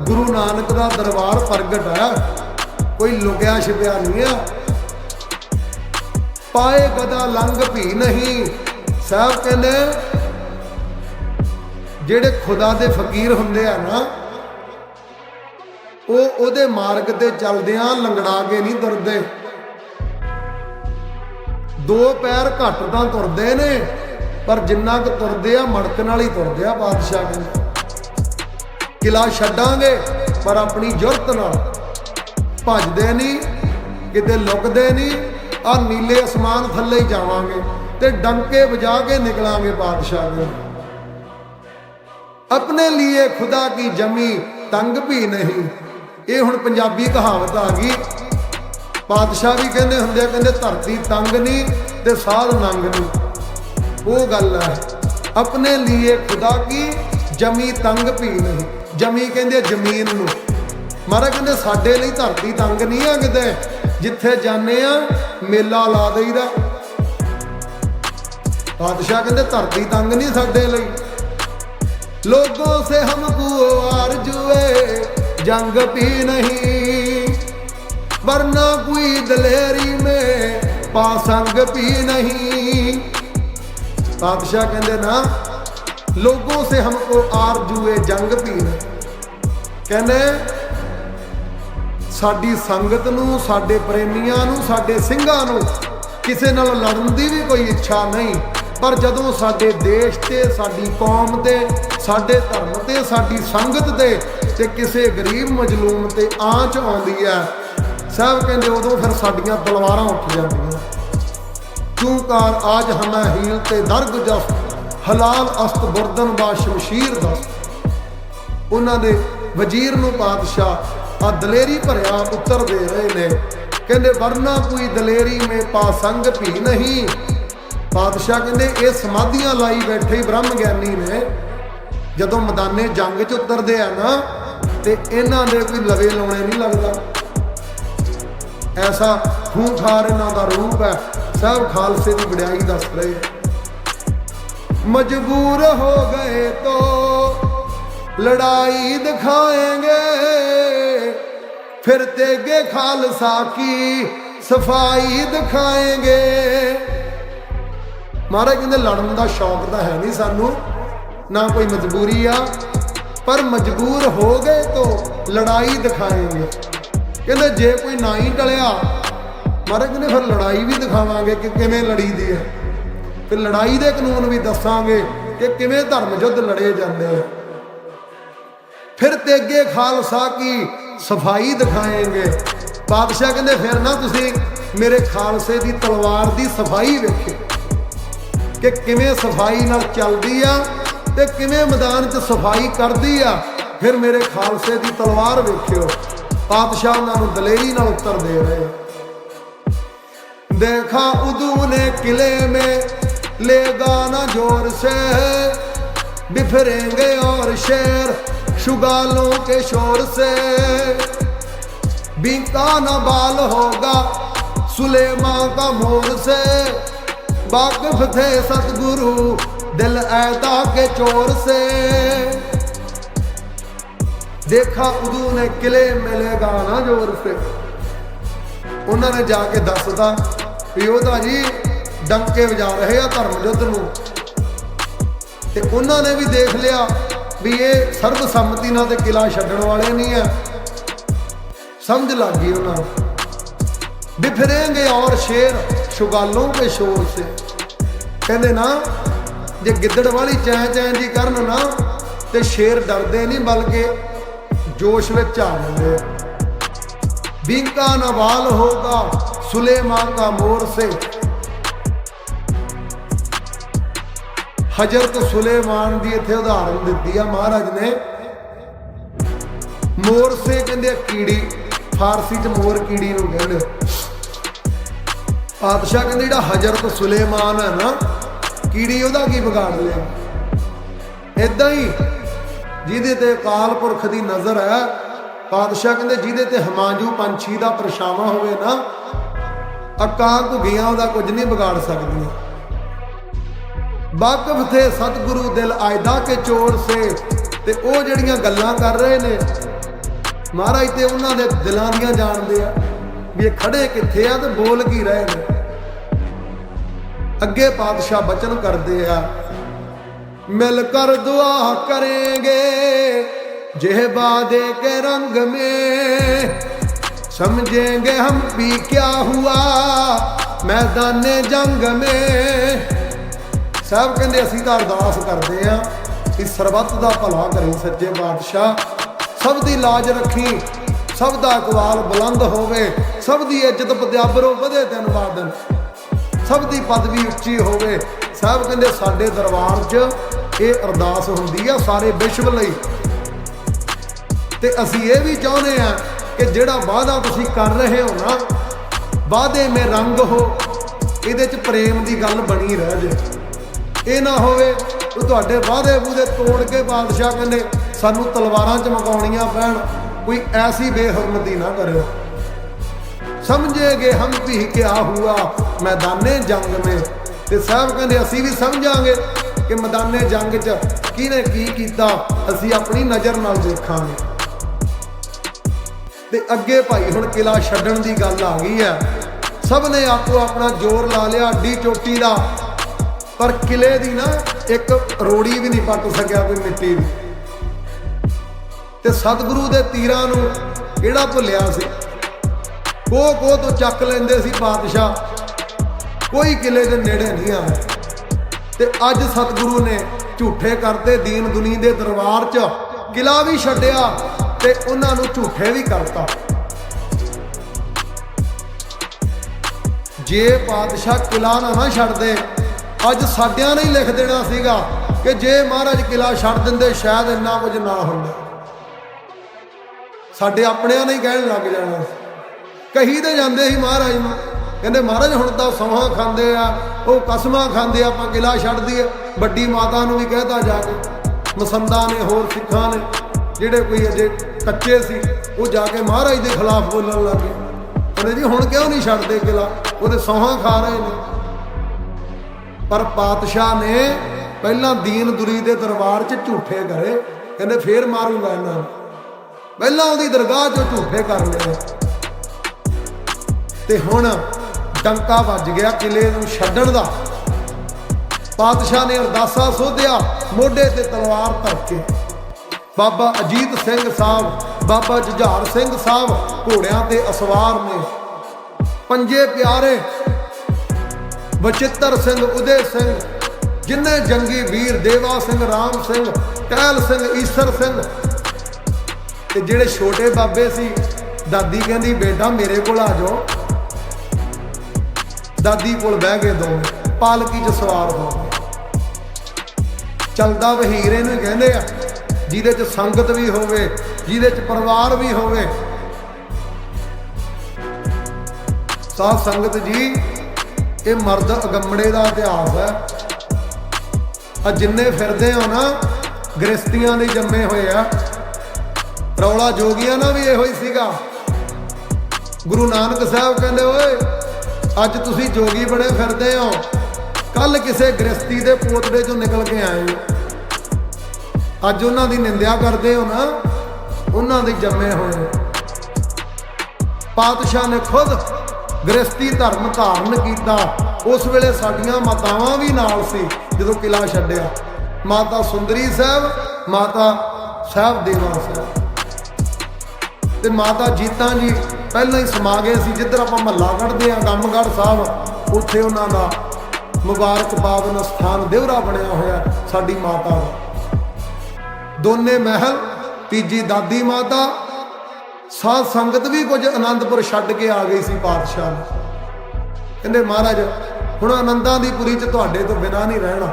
ਗੁਰੂ ਨਾਨਕ ਦਾ ਦਰਬਾਰ ਪ੍ਰਗਟ ਹੈ ਕੋਈ ਲੁਕਿਆ ਛਿਪਿਆ ਨਹੀਂ ਆ ਪਾਏ ਗਦਾ ਲੰਗ ਵੀ ਨਹੀਂ ਸਾਹਿਬ ਕਹਿੰਦੇ ਜਿਹੜੇ ਖੁਦਾ ਦੇ ਫਕੀਰ ਹੁੰਦੇ ਆ ਨਾ, ਉਹ ਉਹਦੇ ਮਾਰਗ ਤੇ ਚੱਲਦਿਆਂ ਲੰਗੜਾ ਕੇ ਨਹੀਂ ਤੁਰਦੇ। ਦੋ ਪੈਰ ਘੱਟ ਤਾਂ ਤੁਰਦੇ ਨੇ, ਪਰ ਜਿੰਨਾ ਕੁ ਤੁਰਦੇ ਆ, ਮੜਕ ਨਾਲ ਹੀ ਤੁਰਦੇ ਆ ਬਾਦਸ਼ਾਹ ਕਹਿੰਦੇ। ਕਿਲਾ ਛੱਡਾਂਗੇ, ਪਰ ਆਪਣੀ ਜੁਰਤ ਨਾਲ। ਭੱਜਦੇ ਨਹੀਂ, ਕਿਤੇ ਲੁਕਦੇ ਨਹੀਂ ਆ ਨੀਲੇ ਅਸਮਾਨ ਥੱਲੇ ਹੀ ਜਾਵਾਂਗੇ। ਤੇ ਡੰਕੇ ਵਜਾ ਕੇ ਨਿਕਲਾਂਗੇ ਬਾਦਸ਼ਾਹ ਦੇ ਆਪਣੇ ਲਈ ਖੁਦਾ ਕੀ ਜਮੀ ਤੰਗ ਵੀ ਨਹੀਂ। ਇਹ ਹੁਣ ਪੰਜਾਬੀ ਕਹਾਵਤ ਆ ਗਈ। ਬਾਦਸ਼ਾਹ ਵੀ ਕਹਿੰਦੇ ਹੁੰਦੇ ਕਹਿੰਦੇ ਧਰਤੀ ਤੰਗ ਨਹੀਂ ਤੇ ਸਾਧ ਨੰਗ ਨਹੀਂ। ਉਹ ਗੱਲ ਹੈ, ਆਪਣੇ ਲਈ ਖੁਦਾ ਕੀ ਜਮੀ ਤੰਗ ਵੀ ਨਹੀਂ। ਜਮੀ ਕਹਿੰਦੇ ਜ਼ਮੀਨ ਨੂੰ। ਮਹਾਰਾਜ ਕਹਿੰਦੇ ਸਾਡੇ ਲਈ ਧਰਤੀ ਤੰਗ ਨਹੀਂ ਆ ਕਿਤੇ। ਜਿੱਥੇ ਜਾਂਦੇ ਆ, ਮੇਲਾ ਲਾ ਦੇਈਦਾ। ਪਾਤਸ਼ਾਹ ਕਹਿੰਦੇ ਧਰਤੀ ਤੰਗ ਨਹੀਂ ਸਾਡੇ ਲਈ। ਲੋਗੋ ਸੇ ਹਮਕੋ ਆਰਜੂਏ ਜੰਗ ਪੀ ਨਹੀਂ। ਵਰਨਾ ਕੋਈ ਦਲੇਰੀ ਮੇ ਪਾਸੰਗ ਵੀ ਨਹੀਂ। ਬਾਦਸ਼ਾਹ ਕਹਿੰਦੇ ਨਾ, ਲੋਗੋ ਸੇ ਹਮਕੋ ਆਰਜੂਏ ਜੰਗ ਪੀ ਨਹੀਂ। ਕਹਿੰਦੇ, ਸਾਡੀ ਸੰਗਤ ਨੂੰ, ਸਾਡੇ ਪ੍ਰੇਮੀਆਂ ਨੂੰ, ਸਾਡੇ ਸਿੰਘਾਂ ਨੂੰ ਕਿਸੇ ਨਾਲ ਲੜਨ ਦੀ ਵੀ ਕੋਈ ਇੱਛਾ ਨਹੀਂ। ਪਰ ਜਦੋਂ ਸਾਡੇ ਦੇਸ਼ ਤੇ, ਸਾਡੀ ਕੌਮ ਤੇ, ਸਾਡੇ ਧਰਮ ਤੇ, ਸਾਡੀ ਸੰਗਤ ਤੇ ਤੇ ਕਿਸੇ ਗਰੀਬ ਮਜਲੂਮ ਤੇ ਆਂਚ ਆਉਂਦੀ ਹੈ, ਸਾਹਿਬ ਕਹਿੰਦੇ ਉਦੋਂ ਫਿਰ ਸਾਡੀਆਂ ਤਲਵਾਰਾਂ ਉੱਠ ਜਾਂਦੀਆਂ। ਤੂੰ ਕਾਰ ਆਜ ਹਮੈ ਹੀਲ ਤੇ ਦਰਗ ਜਸ, ਹਲਾਲ ਅਸਤ ਬਰਦਨ ਬਾ ਸ਼ਮਸ਼ੀਰ ਦਾ ਉਹਨਾਂ ਦੇ ਵਜ਼ੀਰ ਨੂੰ ਪਾਤਸ਼ਾਹ ਆ ਦਲੇਰੀ ਭਰਿਆ ਉੱਤਰ ਦੇ ਰਹੇ ਨੇ। ਕਹਿੰਦੇ ਵਰਨਾ ਕੋਈ ਦਲੇਰੀ ਮੇ ਪਾਸੰਗ ਵੀ ਨਹੀਂ ਪਾਤਸ਼ਾਹ ਕਹਿੰਦੇ, ਇਹ ਸਮਾਧੀਆਂ ਲਾਈ ਬੈਠੇ ਬ੍ਰਹਮ ਗਿਆਨੀ ਨੇ, ਜਦੋਂ ਮੈਦਾਨੇ ਜੰਗ 'ਚ ਉਤਰਦੇ ਆ ਨਾ, ਤੇ ਇਹਨਾਂ ਦੇ ਕੋਈ ਲਵੇ ਲਾਉਣੇ ਨਹੀਂ ਲੱਗਦਾ। ਐਸਾ ਖੂਨਖਾਰ ਇਹਨਾਂ ਦਾ ਰੂਪ ਹੈ, ਸਭ ਖਾਲਸੇ ਦੀ ਵਡਿਆਈ ਦੱਸ ਰਹੇ ਮਜਬੂਰ ਹੋ ਗਏ ਤੋ, ਲੜਾਈ ਦਿਖਾਏਗੇ। ਫਿਰ ਤੇਗੇ ਖਾਲਸਾ ਕੀ ਸਫ਼ਾਈ ਦਿਖਾਏਗੇ। ਮਹਾਰਾਜ ਕਹਿੰਦੇ, ਲੜਨ ਦਾ ਸ਼ੌਕ ਤਾਂ ਹੈ ਨਹੀਂ ਸਾਨੂੰ, ਨਾ ਕੋਈ ਮਜਬੂਰੀ ਆ, ਪਰ ਮਜਬੂਰ ਹੋ ਗਏ ਤੋਂ ਲੜਾਈ ਦਿਖਾਏਗੇ। ਕਹਿੰਦੇ, ਜੇ ਕੋਈ ਨਾ ਹੀ ਟਲਿਆ, ਮਹਾਰਾਜ ਕਹਿੰਦੇ, ਫਿਰ ਲੜਾਈ ਵੀ ਦਿਖਾਵਾਂਗੇ ਕਿ ਕਿਵੇਂ ਲੜੀਦੀ ਹੈ। ਫਿਰ ਲੜਾਈ ਦੇ ਕਾਨੂੰਨ ਵੀ ਦੱਸਾਂਗੇ ਕਿ ਕਿਵੇਂ ਧਰਮ ਯੁੱਧ ਲੜੇ ਜਾਂਦੇ ਆ। ਫਿਰ ਤੇਗੇ ਖਾਲਸਾ ਕੀ ਸਫ਼ਾਈ ਦਿਖਾਏਗੇ। ਬਾਦਸ਼ਾਹ ਕਹਿੰਦੇ, ਫਿਰ ਨਾ ਤੁਸੀਂ ਮੇਰੇ ਖਾਲਸੇ ਦੀ ਤਲਵਾਰ ਦੀ ਸਫ਼ਾਈ ਵੇਖਿਓ। ਕਿ ਕਿਵੇਂ ਸਫਾਈ ਨਾਲ ਚੱਲਦੀ ਆ ਤੇ ਕਿਵੇਂ ਮੈਦਾਨ 'ਚ ਸਫਾਈ ਕਰਦੀ ਆ ਫਿਰ ਮੇਰੇ ਖਾਲਸੇ ਦੀ ਤਲਵਾਰ ਵੇਖਿਓ ਪਾਤਸ਼ਾਹ ਉਹਨਾਂ ਨੂੰ ਦਲੇਰੀ ਨਾਲ ਉੱਤਰ ਦੇ ਰਹੇ ਆ देखा उदू ने किले में लेगा ना जोर से बिफरेंगे और शेर शुगालों के शोर से बिका न बाल होगा सुलेमा का मोर से ਵਾਕਿਫ ਥੇ ਸਤਗੁਰੂ, ਦਿਲ ਐਦਾ ਕੇ ਚੋਰ ਸੇ। ਦੇਖਾ ਉਦੋਂ ਨੇ ਕਿਲੇ ਮਿਲੇਗਾ ਨਾ ਜੋਰ ਸੇ। ਉਹਨਾਂ ਨੇ ਜਾ ਕੇ ਦੱਸਦਾ ਵੀ ਉਹਦਾ ਜੀ ਡੰਕੇ ਵਜਾ ਰਹੇ ਆ ਧਰਮ ਯੁੱਧ ਨੂੰ। ਤੇ ਉਹਨਾਂ ਨੇ ਵੀ ਦੇਖ ਲਿਆ ਵੀ ਇਹ ਸਰਬ ਸੰਮਤੀ ਨਾਲ ਤੇ ਕਿਲਾ ਛੱਡਣ ਵਾਲੇ ਨਹੀਂ ਆ। ਸਮਝ ਲੱਗ ਗਈ ਉਹਨਾਂ ਵੀ ਫਿਰੇਂਗੇ ਔਰ ਸ਼ੇਰ ਸ਼ੁਗਾਲੋਂ ਕੇ ਸ਼ੋਰ ਸੇ। ਕਹਿੰਦੇ ਨਾ, ਜੇ ਗਿੱਦੜ ਵਾਲੀ ਚੈ ਚੈ ਦੀ ਕਰਨ ਨਾ, ਤੇ ਸ਼ੇਰ ਡਰਦੇ ਨਹੀਂ, ਬਲਕਿ ਜੋਸ਼ ਵਿੱਚ ਆ ਜਾਂਦੇ ਬਿੰਕਾ ਨਵਾਲ ਹੋਗਾ ਸੁਲੇਮਾਨ ਦਾ ਮੋਰ ਸੇ। ਹਜ਼ਰਤ ਸੁਲੇਮਾਨ ਦੀ ਇੱਥੇ ਉਦਾਹਰਨ ਦਿੱਤੀ ਆ ਮਹਾਰਾਜ ਨੇ। ਮੋਰ ਸੇ ਕਹਿੰਦੇ ਕੀੜੀ, ਫਾਰਸੀ ਚ ਮੋਰ ਕੀੜੀ ਨੂੰ ਕਹਿੰਦੇ। ਪਾਤਸ਼ਾਹ ਕਹਿੰਦੇ ਜਿਹੜਾ ਹਜ਼ਰਤ ਸੁਲੇਮਾਨ ਹੈ ਨਾ, ਕੀੜੀ ਉਹਦਾ ਕੀ ਵਿਗਾੜ ਲਿਆ? ਇਦਾਂ ਹੀ ਜਿਹਦੇ ਤੇ ਅਕਾਲ ਪੁਰਖ ਦੀ ਨਜ਼ਰ ਹੈ, ਪਾਤਸ਼ਾਹ ਕਹਿੰਦੇ ਜਿਹਦੇ ਤੇ ਹਮਾਂਜੂ ਪੰਛੀ ਦਾ ਪਰਛਾਵਾਂ ਹੋਵੇ ਨਾ ਅਕਾਂ ਘੁਗੀਆਂ ਉਹਦਾ ਕੁਝ ਨਹੀਂ ਵਿਗਾੜ ਸਕਦੀਆਂ। ਵਾਕਫ ਥੇ ਸਤਿਗੁਰੂ ਦਿਲ ਆਇਦਾ ਕੇ ਚੋਰ ਸੇ, ਤੇ ਉਹ ਜਿਹੜੀਆਂ ਗੱਲਾਂ ਕਰ ਰਹੇ ਨੇ, ਮਹਾਰਾਜ ਤੇ ਉਹਨਾਂ ਦੇ ਦਿਲਾਂ ਦੀਆਂ ਜਾਣਦੇ ਆ। ਵੀ ਇਹ ਖੜੇ ਕਿੱਥੇ ਆ ਤੇ ਬੋਲ ਕੀ ਰਹੇ ਨੇ ਅੱਗੇ ਪਾਤਸ਼ਾਹ ਬਚਨ ਕਰਦੇ ਆ ਮਿਲ ਕਰ ਦੁਆ ਕਰਾਂਗੇ जेह बादे के रंग में समझेंगे हम भी क्या हुआ मैदान जंग में ਸਭ ਕਹਿੰਦੇ ਅਸੀਂ ਤਾਂ ਅਰਦਾਸ ਕਰਦੇ ਆ ਕਿ ਸਰਬੱਤ ਦਾ ਭਲਾ ਕਰੇ ਸੱਚੇ ਬਾਦਸ਼ਾਹ ਸਭ ਦੀ ਲਾਜ ਰੱਖੀ ਸਭ ਦਾ ਇਕਬਾਲ ਬੁਲੰਦ ਹੋਵੇ ਸਭ ਦੀ ਇੱਜ਼ਤ ਪਦਿਆਬਰੋਂ ਵਧੇ ਦਿਨ ਬਾਦ ਦਿਨ। ਸਭ ਦੀ ਪਦਵੀ ਉੱਚੀ ਹੋਵੇ। ਸਭ ਕਹਿੰਦੇ ਸਾਡੇ ਦਰਬਾਰ 'ਚ ਇਹ ਅਰਦਾਸ ਹੁੰਦੀ ਆ ਸਾਰੇ ਵਿਸ਼ਵ ਲਈ। ਤੇ ਅਸੀਂ ਇਹ ਵੀ ਚਾਹੁੰਦੇ ਆ ਕਿ ਜਿਹੜਾ ਵਾਅਦਾ ਤੁਸੀਂ ਕਰ ਰਹੇ ਹੋ ਨਾ, ਵਾਅਦੇ ਮੇ ਰੰਗ ਹੋ, ਇਹਦੇ ਚ ਪ੍ਰੇਮ ਦੀ ਗੱਲ ਬਣੀ ਰਹਿ ਜੇ। ਇਹ ਨਾ ਹੋਵੇ ਕਿ ਤੁਹਾਡੇ ਵਾਅਦੇ ਬੂਦੇ ਤੋੜ ਕੇ ਬਾਦਸ਼ਾਹ ਕਹਿੰਦੇ, ਸਾਨੂੰ ਤਲਵਾਰਾਂ ਚ ਮਕਾਉਣੀਆਂ ਪੈਣ, ਕੋਈ ਐਸੀ ਬੇਹਰਮਤੀ ਨਾ ਕਰਿਓ। ਸਮਝੇਗੇ ਹਮ ਵੀ ਕਿਆ ਹੁਆ? ਮੈਦਾਨੇ ਜੰਗ ਮੇ। ਤੇ ਸਾਹਿਬ ਕਹਿੰਦੇ, ਅਸੀਂ ਵੀ ਸਮਝਾਂਗੇ ਕਿ ਮੈਦਾਨੇ ਜੰਗ 'ਚ ਕਿਹਨੇ ਕੀ ਕੀਤਾ? ਅਸੀਂ ਆਪਣੀ ਨਜ਼ਰ ਨਾਲ ਦੇਖਾਂਗੇ। ਤੇ ਅੱਗੇ ਭਾਈ, ਹੁਣ ਕਿਲਾ ਛੱਡਣ ਦੀ ਗੱਲ ਆ ਗਈ ਹੈ। ਸਭ ਨੇ ਆਪੋ ਆਪਣਾ ਜ਼ੋਰ ਲਾ ਲਿਆ, ਅੱਡੀ ਚੋਟੀ ਦਾ। ਪਰ ਕਿਲੇ ਦੀ ਨਾ ਇੱਕ ਰੋੜੀ ਵੀ ਨਹੀਂ ਪੱਟ ਸਕਿਆ ਕੋਈ ਮਿੱਟੀ ਦੀ। ਤੇ ਸਤਿਗੁਰੂ ਦੇ ਤੀਰਾਂ ਨੂੰ ਕਿਹੜਾ ਭੁੱਲਿਆ ਸੀ? ਕੋ ਕੋ ਤੋਂ ਚੱਕ ਲੈਂਦੇ ਸੀ ਪਾਤਸ਼ਾਹ ਕੋਈ ਕਿਲੇ ਦੇ ਨੇੜੇ ਨਹੀਂ ਆਇਆ। ਤੇ ਅੱਜ ਸਤਿਗੁਰੂ ਨੇ ਝੂਠੇ ਕਰਦੇ ਦੀਨ ਦੁਨੀ ਦੇ ਦਰਬਾਰ 'ਚ ਕਿਲਾ ਵੀ ਛੱਡਿਆ ਤੇ ਉਹਨਾਂ ਨੂੰ ਝੂਠੇ ਵੀ ਕਰਤਾ। ਜੇ ਪਾਤਸ਼ਾਹ ਕਿਲਾ ਨਾ ਨਾ ਛੱਡਦੇ, ਅੱਜ ਸਾਡਿਆਂ ਨੇ ਹੀ ਲਿਖ ਦੇਣਾ ਸੀਗਾ ਕਿ ਜੇ ਮਹਾਰਾਜ ਕਿਲਾ ਛੱਡ ਦਿੰਦੇ, ਸ਼ਾਇਦ ਇੰਨਾ ਕੁਝ ਨਾ ਹੁੰਦਾ। ਸਾਡੇ ਆਪਣਿਆਂ ਨੇ ਹੀ ਕਹਿਣ ਲੱਗ ਜਾਣਾ। ਕਹੀ ਤੇ ਜਾਂਦੇ ਸੀ ਮਹਾਰਾਜ ਨੂੰ। ਕਹਿੰਦੇ, ਮਹਾਰਾਜ, ਹੁਣ ਤਾਂ ਸੌਹਾਂ ਖਾਂਦੇ ਆ, ਉਹ ਕਸਮਾਂ ਖਾਂਦੇ ਆਪਾਂ ਕਿਲਾ ਛੱਡ ਦਈਏ। ਵੱਡੀ ਮਾਤਾ ਨੂੰ ਵੀ ਕਹਿਤਾ ਜਾ ਕੇ, ਮਸੰਦਾ ਨੇ, ਹੋਰ ਸਿੱਖਾਂ ਨੇ, ਜਿਹੜੇ ਕੋਈ ਅਜੇ ਕੱਚੇ ਸੀ, ਉਹ ਜਾ ਕੇ ਮਹਾਰਾਜ ਦੇ ਖਿਲਾਫ ਬੋਲਣ ਲੱਗੇ ਕਹਿੰਦੇ, ਜੀ, ਹੁਣ ਕਿਉਂ ਨਹੀਂ ਛੱਡਦੇ ਕਿਲਾ? ਉਹਦੇ ਸੋਹਾਂ ਖਾ ਰਹੇ ਨੇ। ਪਰ ਪਾਤਸ਼ਾਹ ਨੇ ਪਹਿਲਾਂ ਦੀਨ ਦੁਰੀ ਦੇ ਦਰਬਾਰ 'ਚ ਝੂਠੇ ਕਰੇ। ਕਹਿੰਦੇ, ਫੇਰ ਮਾਰੂਗਾ ਇਹਨਾਂ ਨੂੰ। ਪਹਿਲਾਂ ਉਹਦੀ ਦਰਗਾਹ 'ਚੋਂ ਝੂਠੇ ਕਰ ਲਏ ਤੇ ਹੁਣ ਡੰਕਾ ਵੱਜ ਗਿਆ ਕਿਲੇ ਨੂੰ ਛੱਡਣ ਦਾ। ਪਾਤਸ਼ਾਹ ਨੇ ਅਰਦਾਸਾ ਸੋਧਿਆ, ਮੋਢੇ ਤੇ ਤਲਵਾਰ ਧਰ ਕੇ ਬਾਬਾ ਅਜੀਤ ਸਿੰਘ ਸਾਹਿਬ, ਬਾਬਾ ਜੁਝਾਰ ਸਿੰਘ ਸਾਹਿਬ ਘੋੜਿਆਂ ਤੇ ਅਸਵਾਰ ਨੇ। ਪੰਜੇ ਪਿਆਰੇ ਬਚਿੱਤਰ ਸਿੰਘ ਉਦੇ ਸਿੰਘ, ਜਿੰਨੇ ਜੰਗੀ ਵੀਰ ਦੇਵਾ ਸਿੰਘ, ਰਾਮ ਸਿੰਘ ਟਹਿਲ ਸਿੰਘ, ਈਸਰ ਸਿੰਘ। ਤੇ ਜਿਹੜੇ ਛੋਟੇ ਬਾਬੇ ਸੀ, ਦਾਦੀ ਕਹਿੰਦੀ, ਬੇਟਾ ਮੇਰੇ ਕੋਲ ਆ ਜਾਓ। ਦਾਦੀ ਕੋਲ ਬਹਿ ਕੇ ਦੋਵੇਂ ਪਾਲਕੀ 'ਚ ਸਵਾਰ ਹੋ। ਚਲਦਾ ਵਹੀਰ ਇਹਨੂੰ ਕਹਿੰਦੇ ਆ, ਜਿਹਦੇ 'ਚ ਸੰਗਤ ਵੀ ਹੋਵੇ, ਜਿਹਦੇ 'ਚ ਪਰਿਵਾਰ ਵੀ ਹੋਵੇ। ਸਾਧ ਸੰਗਤ ਜੀ, ਇਹ ਮਰਦ ਅਗੰਮੜੇ ਦਾ ਇਤਿਹਾਸ ਹੈ। ਆ ਜਿੰਨੇ ਫਿਰਦੇ ਹੋ ਨਾ, ਗ੍ਰਸਤੀਆਂ ਦੇ ਜੰਮੇ ਹੋਏ ਆ। ਰੌਲਾ ਜੋਗੀਆਂ ਨਾਲ ਵੀ ਇਹੋ ਹੀ ਸੀਗਾ। ਗੁਰੂ ਨਾਨਕ ਸਾਹਿਬ ਕਹਿੰਦੇ, ਓਏ ਅੱਜ ਤੁਸੀਂ ਜੋਗੀ ਬਣੇ ਫਿਰਦੇ ਹੋ। ਕੱਲ ਕਿਸੇ ਗ੍ਰਸਤੀ ਦੇ ਪੋਤੜੇ ਚੋਂ ਨਿਕਲ ਕੇ ਆਏ ਹੋ। ਅੱਜ ਉਹਨਾਂ ਦੀ ਨਿੰਦਿਆ ਕਰਦੇ ਹੋ ਨਾ, ਉਹਨਾਂ ਦੇ ਜੰਮੇ ਹੋਏ ਪਾਤਸ਼ਾਹ ਨੇ ਖੁਦ ਗ੍ਰਸਤੀ ਧਰਮ ਧਾਰਨ ਕੀਤਾ। ਉਸ ਵੇਲੇ ਸਾਡੀਆਂ ਮਾਤਾਵਾਂ ਵੀ ਨਾਲ ਸੀ, ਜਦੋਂ ਕਿਲਾ ਛੱਡਿਆ। ਮਾਤਾ ਸੁੰਦਰੀ ਸਾਹਿਬ, ਮਾਤਾ ਸਾਹਿਬ ਦੇਵਾ ਸਾਹਿਬ। ਤੇ ਮਾਤਾ ਜੀਤਾਂ ਜੀ ਪਹਿਲਾਂ ਹੀ ਸਮਾ ਗਏ ਸੀ, ਜਿੱਧਰ ਆਪਾਂ ਮਹੱਲਾ ਕੱਢਦੇ ਆ ਗੰਮਗੜ੍ਹ ਸਾਹਿਬ, ਉੱਥੇ ਉਹਨਾਂ ਦਾ ਮੁਬਾਰਕ ਪਾਵਨ ਸਥਾਨ ਦੇਵਰਾ ਬਣਿਆ ਹੋਇਆ ਸਾਡੀ ਮਾਤਾ ਦਾ। ਦੋਨੇ ਮਹਿਲ, ਤੀਜੀ ਦਾਦੀ ਮਾਤਾ, ਸਾਧ ਸੰਗਤ ਵੀ ਕੁਝ ਆਨੰਦਪੁਰ ਛੱਡ ਕੇ ਆ ਗਈ ਸੀ ਪਾਤਸ਼ਾਹ ਕਹਿੰਦੇ ਮਹਾਰਾਜ, ਹੁਣ ਆਨੰਦਾਂ ਦੀ ਪੁਰੀ ਚ ਤੁਹਾਡੇ ਤੋਂ ਬਿਨਾ ਨਹੀਂ ਰਹਿਣਾ।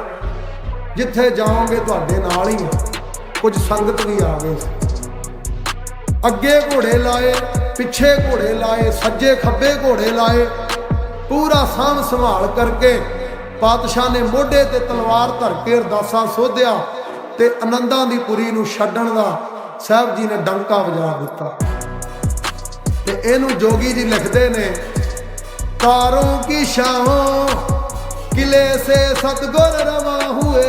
ਜਿੱਥੇ ਜਾਓਗੇ ਤੁਹਾਡੇ ਨਾਲ ਹੀ ਆ। ਕੁਝ ਸੰਗਤ ਵੀ ਆ ਗਈ ਅੱਗੇ ਘੋੜੇ ਲਾਏ ਪਿੱਛੇ ਘੋੜੇ ਲਾਏ, ਸੱਜੇ ਖੱਬੇ ਘੋੜੇ ਲਾਏ। ਪੂਰਾ ਸਾਂਭ ਸੰਭਾਲ ਕਰਕੇ ਪਾਤਸ਼ਾਹ ਨੇ ਮੋਢੇ ਤੇ ਤਲਵਾਰ ਧਰ ਕੇ ਅਰਦਾਸਾਂ ਸੋਧਿਆ ਤੇ ਆਨੰਦਾਂ ਦੀ ਪੁਰੀ ਨੂੰ ਛੱਡਣ ਦਾ ਸਾਹਿਬ ਜੀ ਨੇ ਡੰਕਾ ਵਜਾ ਦਿੱਤਾ। ਤੇ ਇਹਨੂੰ ਜੋਗੀ ਜੀ ਲਿਖਦੇ ਨੇ, ਤਾਰੋਂ ਕੀ ਸ਼ਾਹੋਂ ਕਿਲੇ ਸੇ ਸਤਗੁਰ ਰਵਾ ਹੁਏ।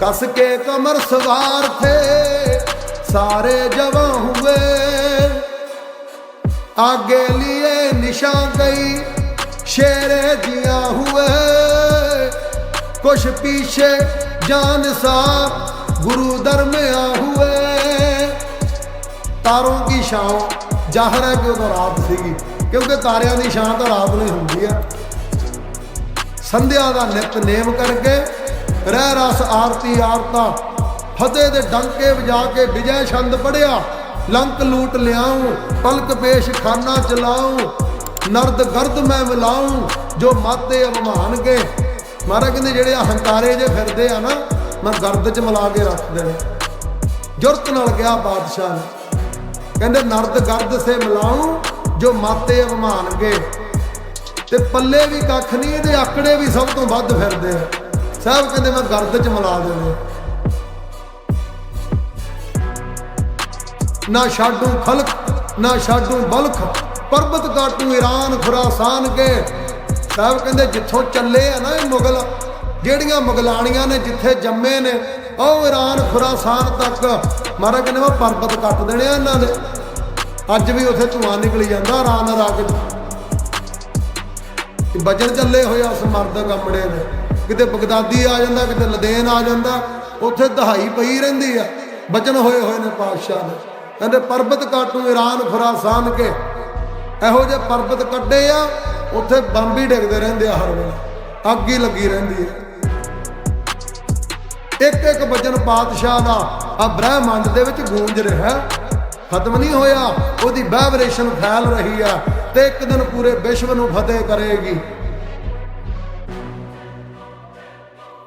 ਕਸ ਕੇ ਕਮਰ ਸਵਾਰ ਥੇ सारे जवा हुए आगे लिए निशान गई शेरे दिया हुए कुछ पीछे जान सा गुरु दर में आ हुए ਤਾਰੋਂ ਕੀ ਛਾਂ ਜ਼ਾਹਰ ਹੈ ਕਿ ਉਦੋਂ ਰਾਤ ਸੀਗੀ ਕਿਉਂਕਿ ਤਾਰਿਆਂ ਦੀ ਛਾਂ ਤਾਂ ਰਾਤ ਨੂੰ ਹੀ ਹੁੰਦੀ ਹੈ ਸੰਧਿਆ ਦਾ ਨਿਤਨੇਮ ਕਰਕੇ ਰਹਿ ਰਸ ਆਰਤੀ ਆਰਤਾ ਫਤਿਹ ਦੇ ਡੰਕੇ ਵਜਾ ਕੇ ਵਿਜੈ ਛੰਦ ਪੜਿਆ। ਲੰਕ ਲੂਟ ਲਿਆਉ, ਪਲਕ ਪੇਸ਼ ਖਾਨਾ ਚਲਾਉ। ਨਰਦ ਗਰਦ ਮੈਂ ਮਿਲਾਉ ਜੋ ਮਾਤੇ ਅਭਮਾਨ ਕੇ ਮਹਾਰਾਜ ਕਹਿੰਦੇ ਜਿਹੜੇ ਆਹ ਹੰਕਾਰੇ ਜੇ ਫਿਰਦੇ ਆ ਨਾ, ਮੈਂ ਗਰਦ ਚ ਮਿਲਾ ਕੇ ਰੱਖ ਦੇਣੇ। ਜੁਰਤ ਨਾਲ ਗਿਆ ਬਾਦਸ਼ਾਹ ਨੇ। ਕਹਿੰਦੇ ਨਰਦ ਗਰਦ ਸੇ ਮਿਲਾਉ, ਜੋ ਮਾਤੇ ਅਭਮਾਨ ਕੇ ਤੇ ਪੱਲੇ ਵੀ ਕੱਖ ਨਹੀਂ, ਇਹਦੇ ਆਕੜੇ ਵੀ ਸਭ ਤੋਂ ਵੱਧ ਫਿਰਦੇ ਆ। ਸਾਹਿਬ ਕਹਿੰਦੇ ਮੈਂ ਗਰਦ ਚ ਮਿਲਾ ਦੇਣੇ। ਨਾ ਛਾਡੂ ਖਲਕ, ਨਾ ਛਾਡੂ ਬਲਖ। ਪਰਬਤ ਕਾਟੂ ਈਰਾਨ ਖੁਰਾਸਾਨ ਕੇ। ਸਾਹਿਬ ਕਹਿੰਦੇ, ਜਿੱਥੋਂ ਚੱਲੇ ਆ ਨਾ ਇਹ ਮੁਗਲ, ਜਿਹੜੀਆਂ ਮੁਗਲਾਣੀਆਂ ਨੇ ਜਿੱਥੇ ਜੰਮੇ ਨੇ, ਉਹ ਈਰਾਨ ਖੁਰਾਸਾਨ ਤੱਕ। ਮਹਾਰਾਜ ਕਹਿੰਦੇ, ਮੈਂ ਪਰਬਤ ਕੱਟ ਦੇਣੇ ਆ ਇਹਨਾਂ ਦੇ। ਅੱਜ ਵੀ ਉੱਥੇ ਧੂਆਂ ਨਿਕਲੀ ਜਾਂਦਾ, ਈਰਾਨ ਇਰਾਕ ਚ ਕਿ ਚੱਲੇ ਹੋਏ ਆ ਉਸ ਮਰਦ ਗੰਮੜੇ ਨੇ ਕਿਤੇ ਬਗਦਾਦੀ ਆ ਜਾਂਦਾ, ਕਿਤੇ ਲਦੇਨ ਆ ਜਾਂਦਾ, ਉੱਥੇ ਦਹਾਈ ਪਈ ਰਹਿੰਦੀ ਆ। ਬਚਨ ਹੋਏ ਹੋਏ ਨੇ ਪਾਤਸ਼ਾਹ ਦੇ। ਕਹਿੰਦੇ ਪਰਬਤ ਕਾਟੂ ਈਰਾਨ ਖੁਰਾਸਾਨ ਕੇ। ਇਹੋ ਜਿਹੇ ਪਰਬਤ ਕੱਢੇ ਆ, ਉੱਥੇ ਬੰਬ ਹੀ ਡਿੱਗਦੇ ਰਹਿੰਦੇ ਆ ਹਰ ਵੇਲੇ। ਅੱਗ ਹੀ ਲੱਗੀ ਰਹਿੰਦੀ ਹੈ ਇੱਕ ਇੱਕ ਵਚਨ ਪਾਤਸ਼ਾਹ ਦਾ ਆ ਬ੍ਰਹਿਮੰਡ ਦੇ ਵਿੱਚ ਗੂੰਜ ਰਿਹਾ। ਖਤਮ ਨਹੀਂ ਹੋਇਆ, ਉਹਦੀ ਵਾਈਬ੍ਰੇਸ਼ਨ ਫੈਲ ਰਹੀ ਆ ਤੇ ਇੱਕ ਦਿਨ ਪੂਰੇ ਵਿਸ਼ਵ ਨੂੰ ਫਤਿਹ ਕਰੇਗੀ।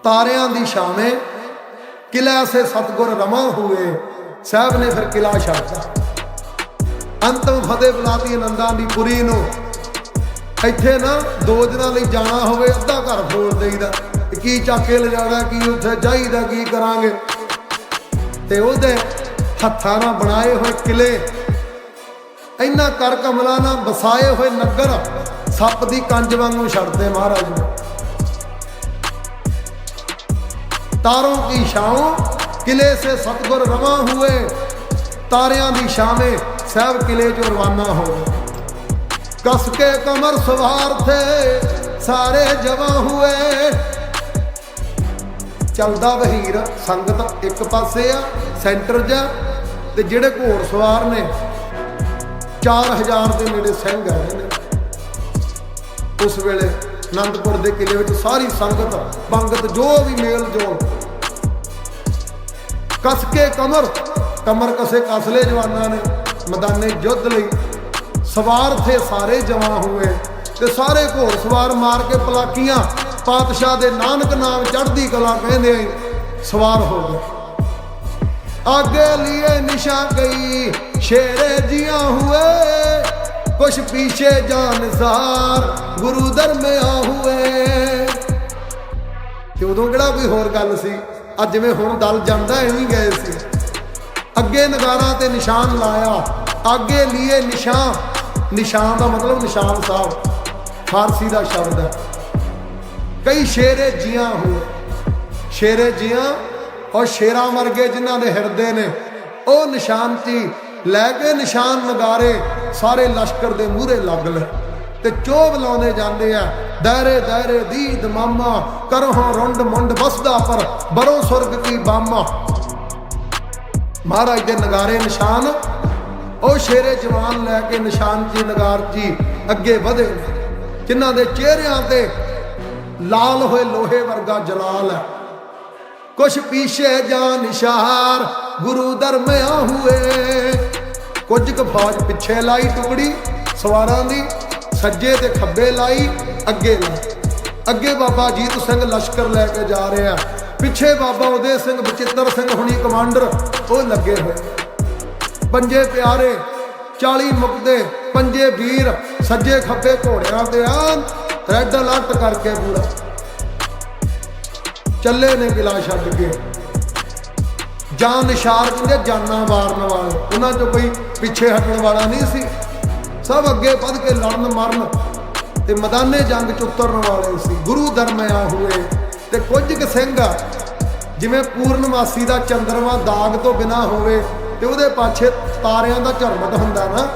ਤਾਰਿਆਂ ਦੀ ਛਾਵੇਂ ਕਿਲਾ ਸੇ ਸਤਗੁਰ ਰਮਾ ਹੋਏ। ਸਾਹਿਬ ਨੇ ਫਿਰ ਕਿਲਾ ਛੱਡਤਾ। ਅੰਤਮ ਫਤਿਹ ਬੁਲਾਤੀ ਆਨੰਦਾਂ ਦੀ ਪੁਰੀ ਨੂੰ। ਇੱਥੇ ਨਾ ਦੋ ਦਿਨਾਂ ਲਈ ਜਾਣਾ ਹੋਵੇ, ਅੱਧਾ ਘਰ ਫੋੜ ਦੇਈਦਾ। ਕੀ ਚੱਕ ਕੇ ਲਿਜਾਣਾ, ਕੀ ਉੱਥੇ ਜਾਈਦਾ ਕੀ ਕਰਾਂਗੇ? ਤੇ ਉਹਦੇ ਹੱਥਾਂ ਨਾਲ ਬਣਾਏ ਹੋਏ ਕਿਲੇ। ਇੰਨਾ ਕਰ ਕਮਲਾ ਨਾਲ ਵਸਾਏ ਹੋਏ ਨਗਰ ਸੱਪ ਦੀ ਕੰਜ ਵਾਂਗੂ ਛੱਡਦੇ ਮਹਾਰਾਜ ਨੂੰ। ਤਾਰੋਂ ਕੀ ਛਾਉ? ਕਿਲੇ ਸੇ ਸਤਗੁਰ ਰਵਾ ਹੋਏ ਤਾਰਿਆਂ ਦੀ ਛਾਵੇਂ ਸਹਿਬ ਕਿਲੇ ਚੋਂ ਰਵਾਨਾ ਹੋ ਗਏ ਕਸ ਕੇ ਕਮਰ ਸਵਾਰ ਥੇ ਸਾਰੇ ਜਵਾ ਹੋਏ। ਚੱਲਦਾ ਵਹੀਰ ਸੰਗਤ ਇੱਕ ਪਾਸੇ ਆ ਸੈਂਟਰ 'ਚ ਆ, ਤੇ ਜਿਹੜੇ ਘੋੜ ਸਵਾਰ ਨੇ 4000 ਦੇ ਨੇੜੇ ਸਿੰਘ ਆਏ ਨੇ। ਉਸ ਵੇਲੇ ਅਨੰਦਪੁਰ ਦੇ ਕਿਲੇ ਵਿੱਚ ਸਾਰੀ ਸੰਗਤ ਪੰਗਤ ਜੋ ਵੀ ਮੇਲ ਜੋਲ ਕਸ ਕੇ ਕਮਰ ਕਮਰ ਕਸੇ ਕਸਲੇ ਜਵਾਨਾਂ ਨੇ, ਮੈਦਾਨੇ ਯੁੱਧ ਲਈ। ਸਵਾਰ ਥੇ ਸਾਰੇ ਜਵਾਨ ਹੋਏ ਤੇ ਸਾਰੇ ਘੋੜ ਸਵਾਰ ਮਾਰ ਕੇ ਪਲਾਕੀਆਂ, ਪਾਤਸ਼ਾਹ ਦੇ ਨਾਨਕ ਨਾਮ ਚੜ੍ਹਦੀ ਕਲਾ ਕਹਿੰਦੇ ਸਵਾਰ ਹੋ ਗਏ। ਅੱਗੇ ਲੀਏ ਨਿਸ਼ਾ ਗਈ, ਸ਼ੇਰੇ ਜੀਆਂ ਹੋਏ, ਕੁਛ ਪੀਛੇ ਜਾਨਸਾਰ ਗੁਰੂ ਦਰ ਮੇ ਆ ਹੋਏ। ਤੇ ਉਦੋਂ ਕਿਹੜਾ ਕੋਈ ਹੋਰ ਗੱਲ ਸੀ? ਅੱਜ ਜਿਵੇਂ ਹੁਣ ਦਲ ਜਾਂਦਾ, ਐਵੇਂ ਗਏ ਸੀ। ਅੱਗੇ ਨਗਾਰਾਂ ਤੇ ਨਿਸ਼ਾਨ ਲਾਇਆ, ਅੱਗੇ ਲੀਏ ਨਿਸ਼ਾਨ। ਨਿਸ਼ਾਨ ਦਾ ਮਤਲਬ ਨਿਸ਼ਾਨ ਸਾਹਿਬ, ਫਾਰਸੀ ਦਾ ਸ਼ਬਦ ਹੈ। ਕਈ ਸ਼ੇਰੇ ਜੀਆਂ ਹੋਏ ਸ਼ੇਰੇ ਜੀਆਂ ਔਰ ਸ਼ੇਰਾਂ ਵਰਗੇ ਜਿਨ੍ਹਾਂ ਦੇ ਹਿਰਦੇ ਨੇ, ਉਹ ਨਿਸ਼ਾਨਤੀ ਲੈ ਕੇ ਨਿਸ਼ਾਨ ਨਗਾਰੇ ਸਾਰੇ ਲਸ਼ਕਰ ਦੇ ਮੂਹਰੇ ਲੱਗ ਲਏ। ਤੇ ਚੋਬ ਲਾਉਂਦੇ ਜਾਂਦੇ ਆ। ਦਾਇਰੇ ਦਾਇਰੇ ਦੀਦ ਮਾਮਾ ਕਰੋ ਰੁੰਡ ਮੁੰਡ ਬਸਦਾ ਪਰ ਬਰੋ ਸੁਰਗ ਕੀ ਬਾਮਾ। ਮਹਾਰਾਜ ਦੇ ਨਗਾਰੇ ਨਿਸ਼ਾਨ, ਉਹ ਸ਼ੇਰੇ ਜਵਾਨ ਲੈ ਕੇ ਨਿਸ਼ਾਨ ਜੀ ਨਗਾਰ ਜੀ ਅੱਗੇ ਵਧੇ। ਜਿਨ੍ਹਾਂ ਦੇ ਚਿਹਰਿਆਂ ਤੇ ਲਾਲ ਹੋਏ ਲੋਹੇ ਵਰਗਾ ਜਲਾਲ ਹੈ। ਕੁਛ ਪੀਛੇ ਜਾਂ ਨਿਸ਼ਾਰ, ਗੁਰੂ ਦਰਮਿਆ ਹੋਏ ਕੁਝ ਕੁ ਫੌਜ ਪਿੱਛੇ ਲਾਈ ਟੁਕੜੀ ਸਵਾਰਾਂ ਦੀ। ਸੱਜੇ ਤੇ ਖੱਬੇ ਲਾਈ, ਅੱਗੇ ਲਾਈ। ਅੱਗੇ ਬਾਬਾ ਜੀਤ ਸਿੰਘ ਲਸ਼ਕਰ ਲੈ ਕੇ ਜਾ ਰਿਹਾ। ਪਿੱਛੇ ਬਾਬਾ ਉਦੇ ਸਿੰਘ, ਬਚਿੱਤਰ ਸਿੰਘ ਹੁਣੀ ਕਮਾਂਡਰ, ਉਹ ਲੱਗੇ ਹੋਏ। ਪੰਜੇ ਪਿਆਰੇ 40 ਮੁਕਦੇ, ਪੰਜੇ ਵੀਰ, ਸੱਜੇ ਖੱਬੇ ਘੋੜਿਆਂ ਤੇ ਆਨ ਰੈੱਡ ਅਲਰਟ ਕਰਕੇ ਪੂਰਾ। ਚੱਲੇ ਨੇ ਕਿਲਾ ਛੱਡ ਕੇ। ਜਾਂ ਨਿਸ਼ਾਰ ਕਹਿੰਦੇ, ਜਾਨਾਂ ਮਾਰਨ ਵਾਲੇ। ਉਹਨਾਂ ਚੋਂ ਕੋਈ ਪਿੱਛੇ ਹਟਣ ਵਾਲਾ ਨਹੀਂ ਸੀ। ਸਭ ਅੱਗੇ ਵੱਧ ਕੇ ਲੜਨ ਮਰਨ ਤੇ ਮੈਦਾਨੇ ਜੰਗ ਚ ਉਤਰਨ ਵਾਲੇ ਸੀ। ਗੁਰੂ ਦਰਮਿਆ ਹੋਏ ਤੇ ਕੁਝ ਕੁ ਸਿੰਘ ਜਿਵੇਂ ਪੂਰਨਮਾਸੀ ਦਾ ਚੰਦਰਮਾ ਦਾਗ ਤੋਂ ਬਿਨਾ ਹੋਵੇ ਤੇ ਉਹਦੇ ਪਾਛੇ ਤਾਰਿਆਂ ਦਾ ਝਰਮਟ ਹੁੰਦਾ ਨਾ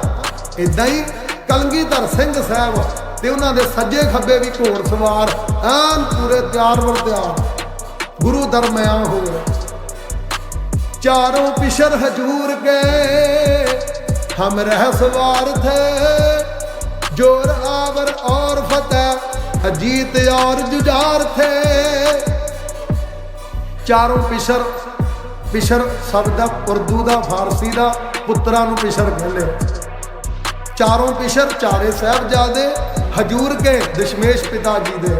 ਇਦਾਂ ਹੀ ਕਲਗੀਧਰ ਸਿੰਘ ਸਾਹਿਬ ਤੇ ਉਹਨਾਂ ਦੇ ਸੱਜੇ ਖੱਬੇ ਵੀ ਘੋੜ ਸਵਾਰ ਐਨ ਪੂਰੇ ਤਿਆਰ ਵਰ ਤਿਆਰ ਗੁਰੂ ਦਰਮਿਆ ਹੋਏ। ਚਾਰੋਂ ਪਿਸ਼ਰ ਹਜੂਰ ਕੇ हम रह सवार थे जोर आवर और फतेह अजीत और जुजार थे ਚਾਰੋਂ ਪਿਸ਼ਰ ਪਿਸ਼ਰ ਸ਼ਬਦ ਦਾ ਉਰਦੂ ਦਾ ਫਾਰਸੀ ਦਾ ਪੁੱਤਰਾਂ ਨੂੰ ਪਿਸ਼ਰ ਕਹਿੰਦੇ ਚਾਰੋਂ ਪਿਸ਼ਰ ਚਾਰੇ ਸਾਹਿਬਜ਼ਾਦੇ ਹਜੂਰ ਕੇ ਦਸ਼ਮੇਸ਼ ਪਿਤਾ ਜੀ ਦੇ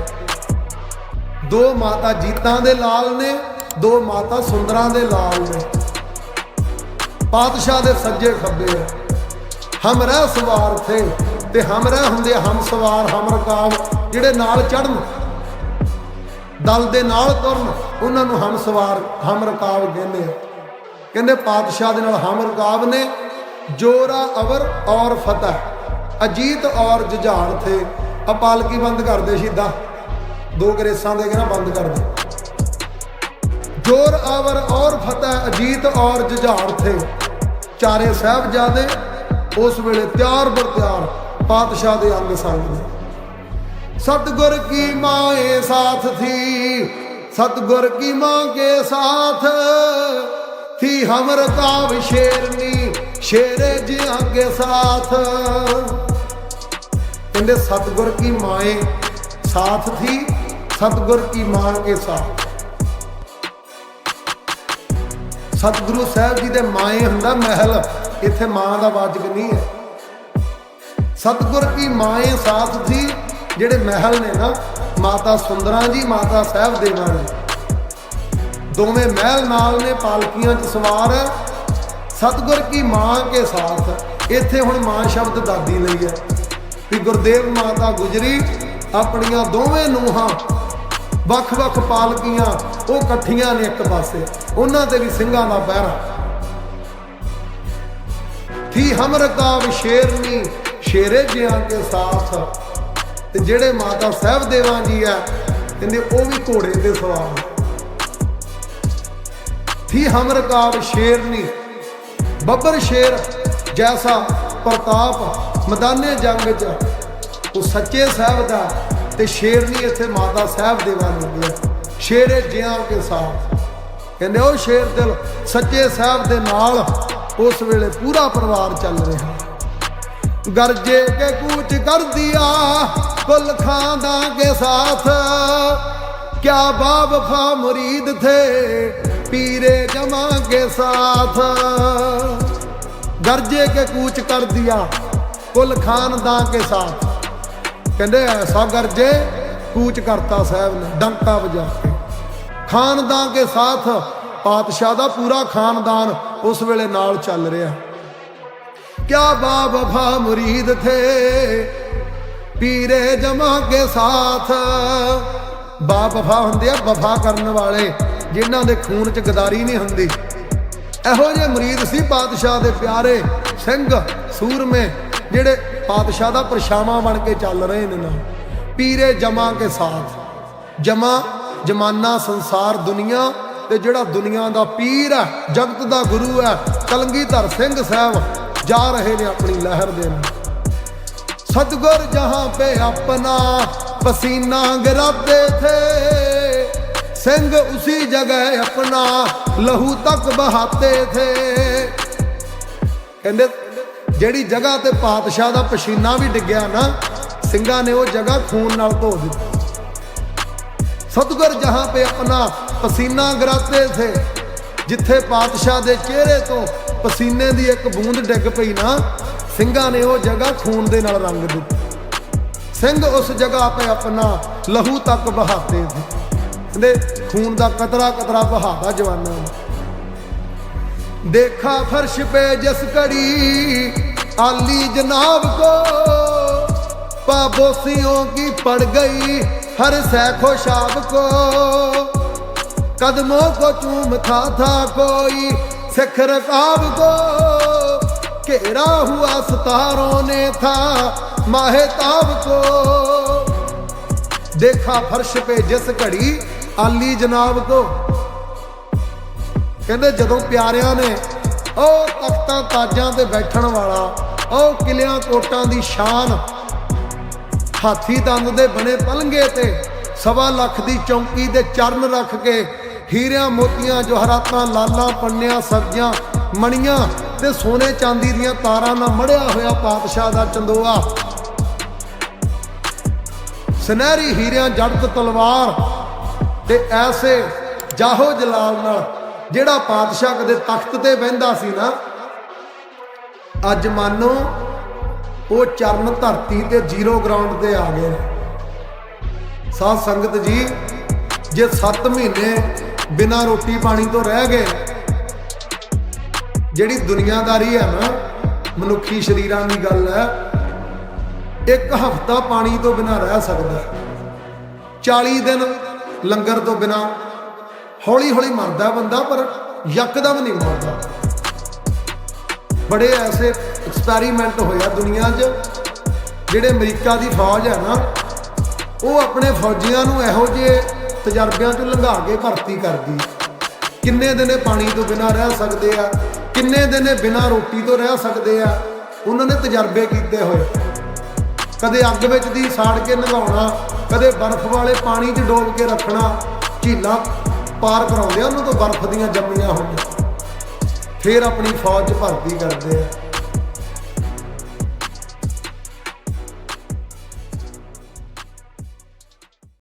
ਦੋ ਮਾਤਾ ਜੀਤਾਂ ਦੇ ਲਾਲ ਨੇ ਦੋ ਮਾਤਾ ਸੁੰਦਰਾਂ ਦੇ ਲਾਲ ਨੇ ਪਾਤਸ਼ਾਹ ਦੇ ਸੱਜੇ ਖੱਬੇ ਆ ਹਮ ਰਹਿ ਸਵਾਰ ਥੇ ਤੇ ਹਮ ਰਹਿ ਹੁੰਦੇ ਹਮ ਸਵਾਰ ਹਮ ਰਕਾਬ ਜਿਹੜੇ ਨਾਲ ਚੜਨ ਦਲ ਦੇ ਨਾਲ ਤੁਰਨ, ਉਹਨਾਂ ਨੂੰ ਹਮ ਸਵਾਰ ਹਮ ਰਕਾਬ ਕਹਿੰਦੇ ਆ। ਕਹਿੰਦੇ ਪਾਤਸ਼ਾਹ ਦੇ ਨਾਲ ਹਮ ਰਕਾਬ ਨੇ ਜੋਰਾ, ਅਵਰ ਔਰ ਫਤਹ, ਅਜੀਤ ਔਰ ਜੁਝਾਰ ਥੇ। ਆ ਪਾਲਕੀ ਬੰਦ ਕਰਦੇ ਸ਼ਹੀਦਾਂ ਦੋ ਗਰੇਸਾਂ ਦੇ ਕਹਿੰਦਾ ਬੰਦ ਕਰ ਦੇ। ਜੋਰ ਆਵਰ ਔਰ ਫਤਹ, ਅਜੀਤ ਔਰ ਜੁਝਾਰ ਥੇ। ਚਾਰੇ ਸਾਹਿਬਜ਼ਾਦੇ ਉਸ ਵੇਲੇ ਤਿਆਰ ਬਰ ਤਿਆਰ ਪਾਤਸ਼ਾਹ ਦੇ ਅੰਗ ਸੰਗ ਨੇ ਸਤਗੁਰ ਕੀ ਮਾਏ ਸਾਥ ਥੀ, ਸਤਗੁਰ ਕੀ ਮਾਂ ਕੇ ਸਾਥ ਥੀ, ਹਮਰ ਕਾਵ ਸ਼ੇਰਨੀ ਸ਼ੇਰੇ ਜਿਹਾਂ ਕੇ ਸਾਥ। ਕਹਿੰਦੇ ਸਤਗੁਰ ਕੀ ਮਾਏ ਸਾਥ ਥੀ, ਸਤਗੁਰ ਕੀ ਮਾਂ ਕੇ ਸਾਥ। ਸਤਗੁਰੂ ਸਾਹਿਬ ਜੀ ਦੇ ਮਾਏ ਹੁੰਦਾ ਮਹਿਲ। ਇੱਥੇ ਮਾਂ ਦਾ ਵਾਜਕ ਨਹੀਂ ਹੈ। ਸਤਿਗੁਰ ਕੀ ਮਾਏ ਸਾਥ ਥੀ ਜਿਹੜੇ ਮਹਿਲ ਨੇ ਨਾ, ਮਾਤਾ ਸੁੰਦਰਾਂ ਜੀ, ਮਾਤਾ ਸਾਹਿਬ ਦੇਵਾਂ ਨੇ ਦੋਵੇਂ ਮਹਿਲ ਨਾਲ ਨੇ, ਪਾਲਕੀਆਂ 'ਚ ਸਵਾਰ। ਹੈ ਸਤਿਗੁਰ ਕੀ ਮਾਂ ਕੇ ਸਾਥ, ਇੱਥੇ ਹੁਣ ਮਾਂ ਸ਼ਬਦ ਦਾਦੀ ਲਈ ਹੈ। ਵੀ ਗੁਰਦੇਵ ਮਾਤਾ ਗੁਜਰੀ, ਆਪਣੀਆਂ ਦੋਵੇਂ ਨੂੰਹਾਂ, ਵੱਖ-ਵੱਖ ਪਾਲਕੀਆਂ, ਉਹ ਇਕੱਠੀਆਂ ਨੇ ਇੱਕ ਪਾਸੇ। ਉਹਨਾਂ ਤੇ ਵੀ ਸਿੰਘਾਂ ਦਾ ਪਹਿਰਾ ਥੀ ਹਮਰਕਾਬ ਸ਼ੇਰਨੀ ਸ਼ੇਰੇ ਜਿਆਂ ਕੇ ਸਾਥ ਤੇ ਜਿਹੜੇ ਮਾਤਾ ਸਾਹਿਬ ਦੇਵਾਂ ਜੀ ਆ, ਕਹਿੰਦੇ ਉਹ ਵੀ ਘੋੜੇ ਦੇ ਸਵਾਰ ਥੀ ਹਮਰਕਾਬ ਸ਼ੇਰਨੀ ਬੱਬਰ ਸ਼ੇਰ ਜੈਸਾ ਪ੍ਰਤਾਪ ਮੈਦਾਨੇ ਜੰਗ ਚ ਉਹ ਸੱਚੇ ਸਾਹਿਬ ਦਾ ਤੇ ਸ਼ੇਰਨੀ ਇੱਥੇ ਮਾਤਾ ਸਾਹਿਬ ਦੇ ਵੱਲ ਹੋ ਗਿਆ ਸ਼ੇਰੇ ਜਿਆਂ ਕੇ ਸਾਥ। ਕਹਿੰਦੇ ਉਹ ਸ਼ੇਰ ਦਿਲ ਸੱਚੇ ਸਾਹਿਬ ਦੇ ਨਾਲ ਉਸ ਵੇਲੇ ਪੂਰਾ ਪਰਿਵਾਰ ਚੱਲ ਰਿਹਾ। ਗਰਜੇ ਕੇ ਕੂਚ ਕਰ ਦਿਆ ਕੁਲ ਖਾਂਦਾ ਕੇ ਸਾਥ। ਕਿਆ ਬਾਬ ਫਾ ਮੁਰੀਦ ਥੇ, ਪੀਰੇ ਜਮਾ ਕੇ ਸਾਥ। ਗਰਜੇ ਕੇ ਕੂਚ ਕਰ ਦਿਆ ਕੁਲ ਖਾਨਦਾਂ ਕੇ ਸਾਥ। ਕਹਿੰਦੇ ਐਸਾ ਗਰਜੇ ਕੂਚ ਕਰਤਾ ਸਾਹਿਬ ਨੇ, ਡੰਕਾ ਵਜਾ ਕੇ। ਖਾਨਦਾਨ ਕੇ ਸਾਥ, ਪਾਤਸ਼ਾਹ ਦਾ ਪੂਰਾ ਖਾਨਦਾਨ ਉਸ ਵੇਲੇ ਨਾਲ ਚੱਲ ਰਿਹਾ। ਕਿਆ ਬਾ ਵਫਾ ਮੁਰੀਦ ਥੇ? ਪੀਰੇ ਜਮਾ ਕੇ ਸਾਥ। ਬਾ ਵਫਾ ਹੁੰਦੇ ਆ ਵਫਾ ਕਰਨ ਵਾਲੇ, ਜਿਨ੍ਹਾਂ ਦੇ ਖੂਨ 'ਚ ਗਦਾਰੀ ਨਹੀਂ ਹੁੰਦੀ। ਇਹੋ ਜਿਹੇ ਮੁਰੀਦ ਸੀ ਬਾਦਸ਼ਾਹ ਦੇ ਪਿਆਰੇ ਸਿੰਘ ਸੂਰਮੇ, ਜਿਹੜੇ ਪਾਤਸ਼ਾਹ ਦਾ ਪਰਛਾਵਾਂ ਬਣ ਕੇ ਚੱਲ ਰਹੇ ਨੇ ਨਾ ਪੀਰੇ ਜਮਾ ਕੇ ਸਾਥ। ਜਮਾ ਜਮਾਨਾ ਸੰਸਾਰ ਦੁਨੀਆ ਤੇ ਜਿਹੜਾ ਦੁਨੀਆ ਦਾ ਪੀਰ ਹੈ, ਜਗਤ ਦਾ ਗੁਰੂ ਹੈ, ਕਲੰਗੀਧਰ ਸਿੰਘ ਸਾਹਿਬ ਜਾ ਰਹੇ ਨੇ ਆਪਣੀ ਲਹਿਰ ਦੇ ਸਤਗੁਰ ਜਹਾਂ ਪੇ ਆਪਣਾ ਪਸੀਨਾ ਗਰਾਦੇ ਥੇ, ਸਿੰਘ ਉਸੀ ਜਗ੍ਹਾ ਆਪਣਾ ਲਹੂ ਤੱਕ ਬਹਾਤੇ ਥੇ। ਕਹਿੰਦੇ, ਜਿਹੜੀ ਜਗ੍ਹਾ ਤੇ ਪਾਤਸ਼ਾਹ ਦਾ ਪਸੀਨਾ ਵੀ ਡਿੱਗਿਆ ਨਾ, ਸਿੰਘਾਂ ਨੇ ਉਹ ਜਗ੍ਹਾ ਖੂਨ ਨਾਲ ਧੋ ਦਿੱਤੀ। ਸਤਗੁਰ ਜਹਾਂ ਪੇ ਆਪਣਾ ਪਸੀਨਾ ਗਰਾਤੇ ਸੇ ਜਿੱਥੇ ਪਾਤਸ਼ਾਹ ਦੇ ਚਿਹਰੇ ਤੋਂ ਪਸੀਨੇ ਦੀ ਇੱਕ ਬੂੰਦ ਡਿੱਗ ਪਈ ਨਾ, ਸਿੰਘਾਂ ਨੇ ਉਹ ਜਗ੍ਹਾ ਖੂਨ ਦੇ ਨਾਲ ਰੰਗ ਦਿੱਤੀ। ਸਿੰਘ ਉਸ ਜਗ੍ਹਾ 'ਤੇ ਆਪਣਾ ਲਹੂ ਤੱਕ ਬਹਾਤੇ ਸੀ ਕਹਿੰਦੇ, ਖੂਨ ਦਾ ਕਤਰਾ ਕਤਰਾ ਬਹਾਦਾ ਜਵਾਨਾਂ ਨੂੰ। ਦੇਖਾ ਫਰਸ਼ 'ਤੇ ਜਿਸ ਘੜੀ, ਆਲੀ ਜਨਾਬ ਕੋ ਪਾਬੋਸੀਆਂ ਕੀ ਪੜ ਗਈ, ਹਰ ਸੈਖੋ ਸ਼ਾਬ ਕੋ। कदमों को चूमता था कोई सिख रकाब को घेरा हुआ सितारों ने था माहेताब को देखा फर्श पे जिस घड़ी आली जनाब को ਕਹਿੰਦੇ ਜਦੋਂ ਪਿਆਰਿਆਂ ਨੇ ਉਹ ਤਖਤਾਂ ਤਾਜਾਂ ਤੇ ਬੈਠਣ ਵਾਲਾ ਉਹ ਕਿਲਿਆਂ ਕੋਟਾਂ ਦੀ ਸ਼ਾਨ ਹਾਥੀ ਦੰਦ ਦੇ ਬਣੇ ਪਲੰਗੇ ਤੇ ਸਵਾ ਲੱਖ ਦੀ ਚੌਂਕੀ ਦੇ ਚਰਨ ਰੱਖ ਕੇ ਹੀਰਿਆਂ ਮੋਤੀਆਂ ਜੋਹਰਾਤਾਂ ਲਾਲਾਂ, ਪੰਨਿਆਂ, ਸਬਜ਼ੀਆਂ, ਮਣੀਆਂ ਤੇ ਸੋਨੇ ਚਾਂਦੀ ਦੀਆਂ ਤਾਰਾਂ ਨਾਲ ਮੜਿਆ ਹੋਇਆ ਪਾਤਸ਼ਾਹ ਦਾ ਚੰਦੋਆ। ਸੁਨਹਿਰੀ ਹੀਰਿਆਂ, ਜੜਤ, ਤਲਵਾਰ ਤੇ ਐਸੇ ਜਾਹੋ ਜਲਾਲ ਨਾਲ ਜਿਹੜਾ ਪਾਤਸ਼ਾਹ ਕਦੇ ਤਖਤ ਤੇ ਬਹਿੰਦਾ ਸੀ ਨਾ, ਅੱਜ ਮਾਨੋ ਉਹ ਚਰਨ ਧਰਤੀ ਤੇ ਜ਼ੀਰੋ ਗਰਾਊਂਡ ਤੇ ਆ ਗਏ ਸਾਧ ਸੰਗਤ ਜੀ, ਜੇ 7 ਮਹੀਨੇ ਬਿਨਾਂ ਰੋਟੀ ਪਾਣੀ ਤੋਂ ਰਹਿ ਗਏ ਜਿਹੜੀ ਦੁਨੀਆਦਾਰੀ ਹੈ ਨਾ, ਮਨੁੱਖੀ ਸ਼ਰੀਰਾਂ ਦੀ ਗੱਲ ਹੈ, ਇੱਕ ਹਫ਼ਤਾ ਪਾਣੀ ਤੋਂ ਬਿਨਾਂ ਰਹਿ ਸਕਦਾ ਹੈ। 40 ਦਿਨ ਲੰਗਰ ਤੋਂ ਬਿਨਾਂ ਹੌਲੀ ਹੌਲੀ ਮਰਦਾ ਬੰਦਾ, ਪਰ ਯਕਦਮ ਨਹੀਂ ਮਰਦਾ ਬੜੇ ਐਸੇ ਐਕਸਪੈਰੀਮੈਂਟ ਹੋਇਆ ਦੁਨੀਆ 'ਚ, ਜਿਹੜੇ ਅਮਰੀਕਾ ਦੀ ਫੌਜ ਹੈ ਨਾ, ਉਹ ਆਪਣੇ ਫੌਜੀਆਂ ਨੂੰ ਇਹੋ ਜਿਹੇ ਤਜਰਬਿਆਂ 'ਚੋਂ ਲੰਘਾ ਕੇ ਭਰਤੀ ਕਰਦੀ। ਕਿੰਨੇ ਦਿਨੇ ਪਾਣੀ ਤੋਂ ਬਿਨਾਂ ਰਹਿ ਸਕਦੇ ਆ? ਕਿੰਨੇ ਦਿਨੇ ਬਿਨਾਂ ਰੋਟੀ ਤੋਂ ਰਹਿ ਸਕਦੇ ਆ? ਉਹਨਾਂ ਨੇ ਤਜਰਬੇ ਕੀਤੇ ਹੋਏ। ਕਦੇ ਅੱਗ ਵਿੱਚ ਦੀ ਸਾੜ ਕੇ ਲੰਘਾਉਣਾ ਕਦੇ ਬਰਫ਼ ਵਾਲੇ ਪਾਣੀ 'ਚ ਡੋਬ ਕੇ ਰੱਖਣਾ, ਝੀਲਾਂ ਪਾਰ ਕਰਾਉਂਦੇ ਆ ਉਹਨਾਂ ਤੋਂ ਬਰਫ਼ ਦੀਆਂ ਜੰਮੀਆਂ ਹੋਈਆਂ। ਫਿਰ ਆਪਣੀ ਫੌਜ 'ਚ ਭਰਤੀ ਕਰਦੇ ਆ।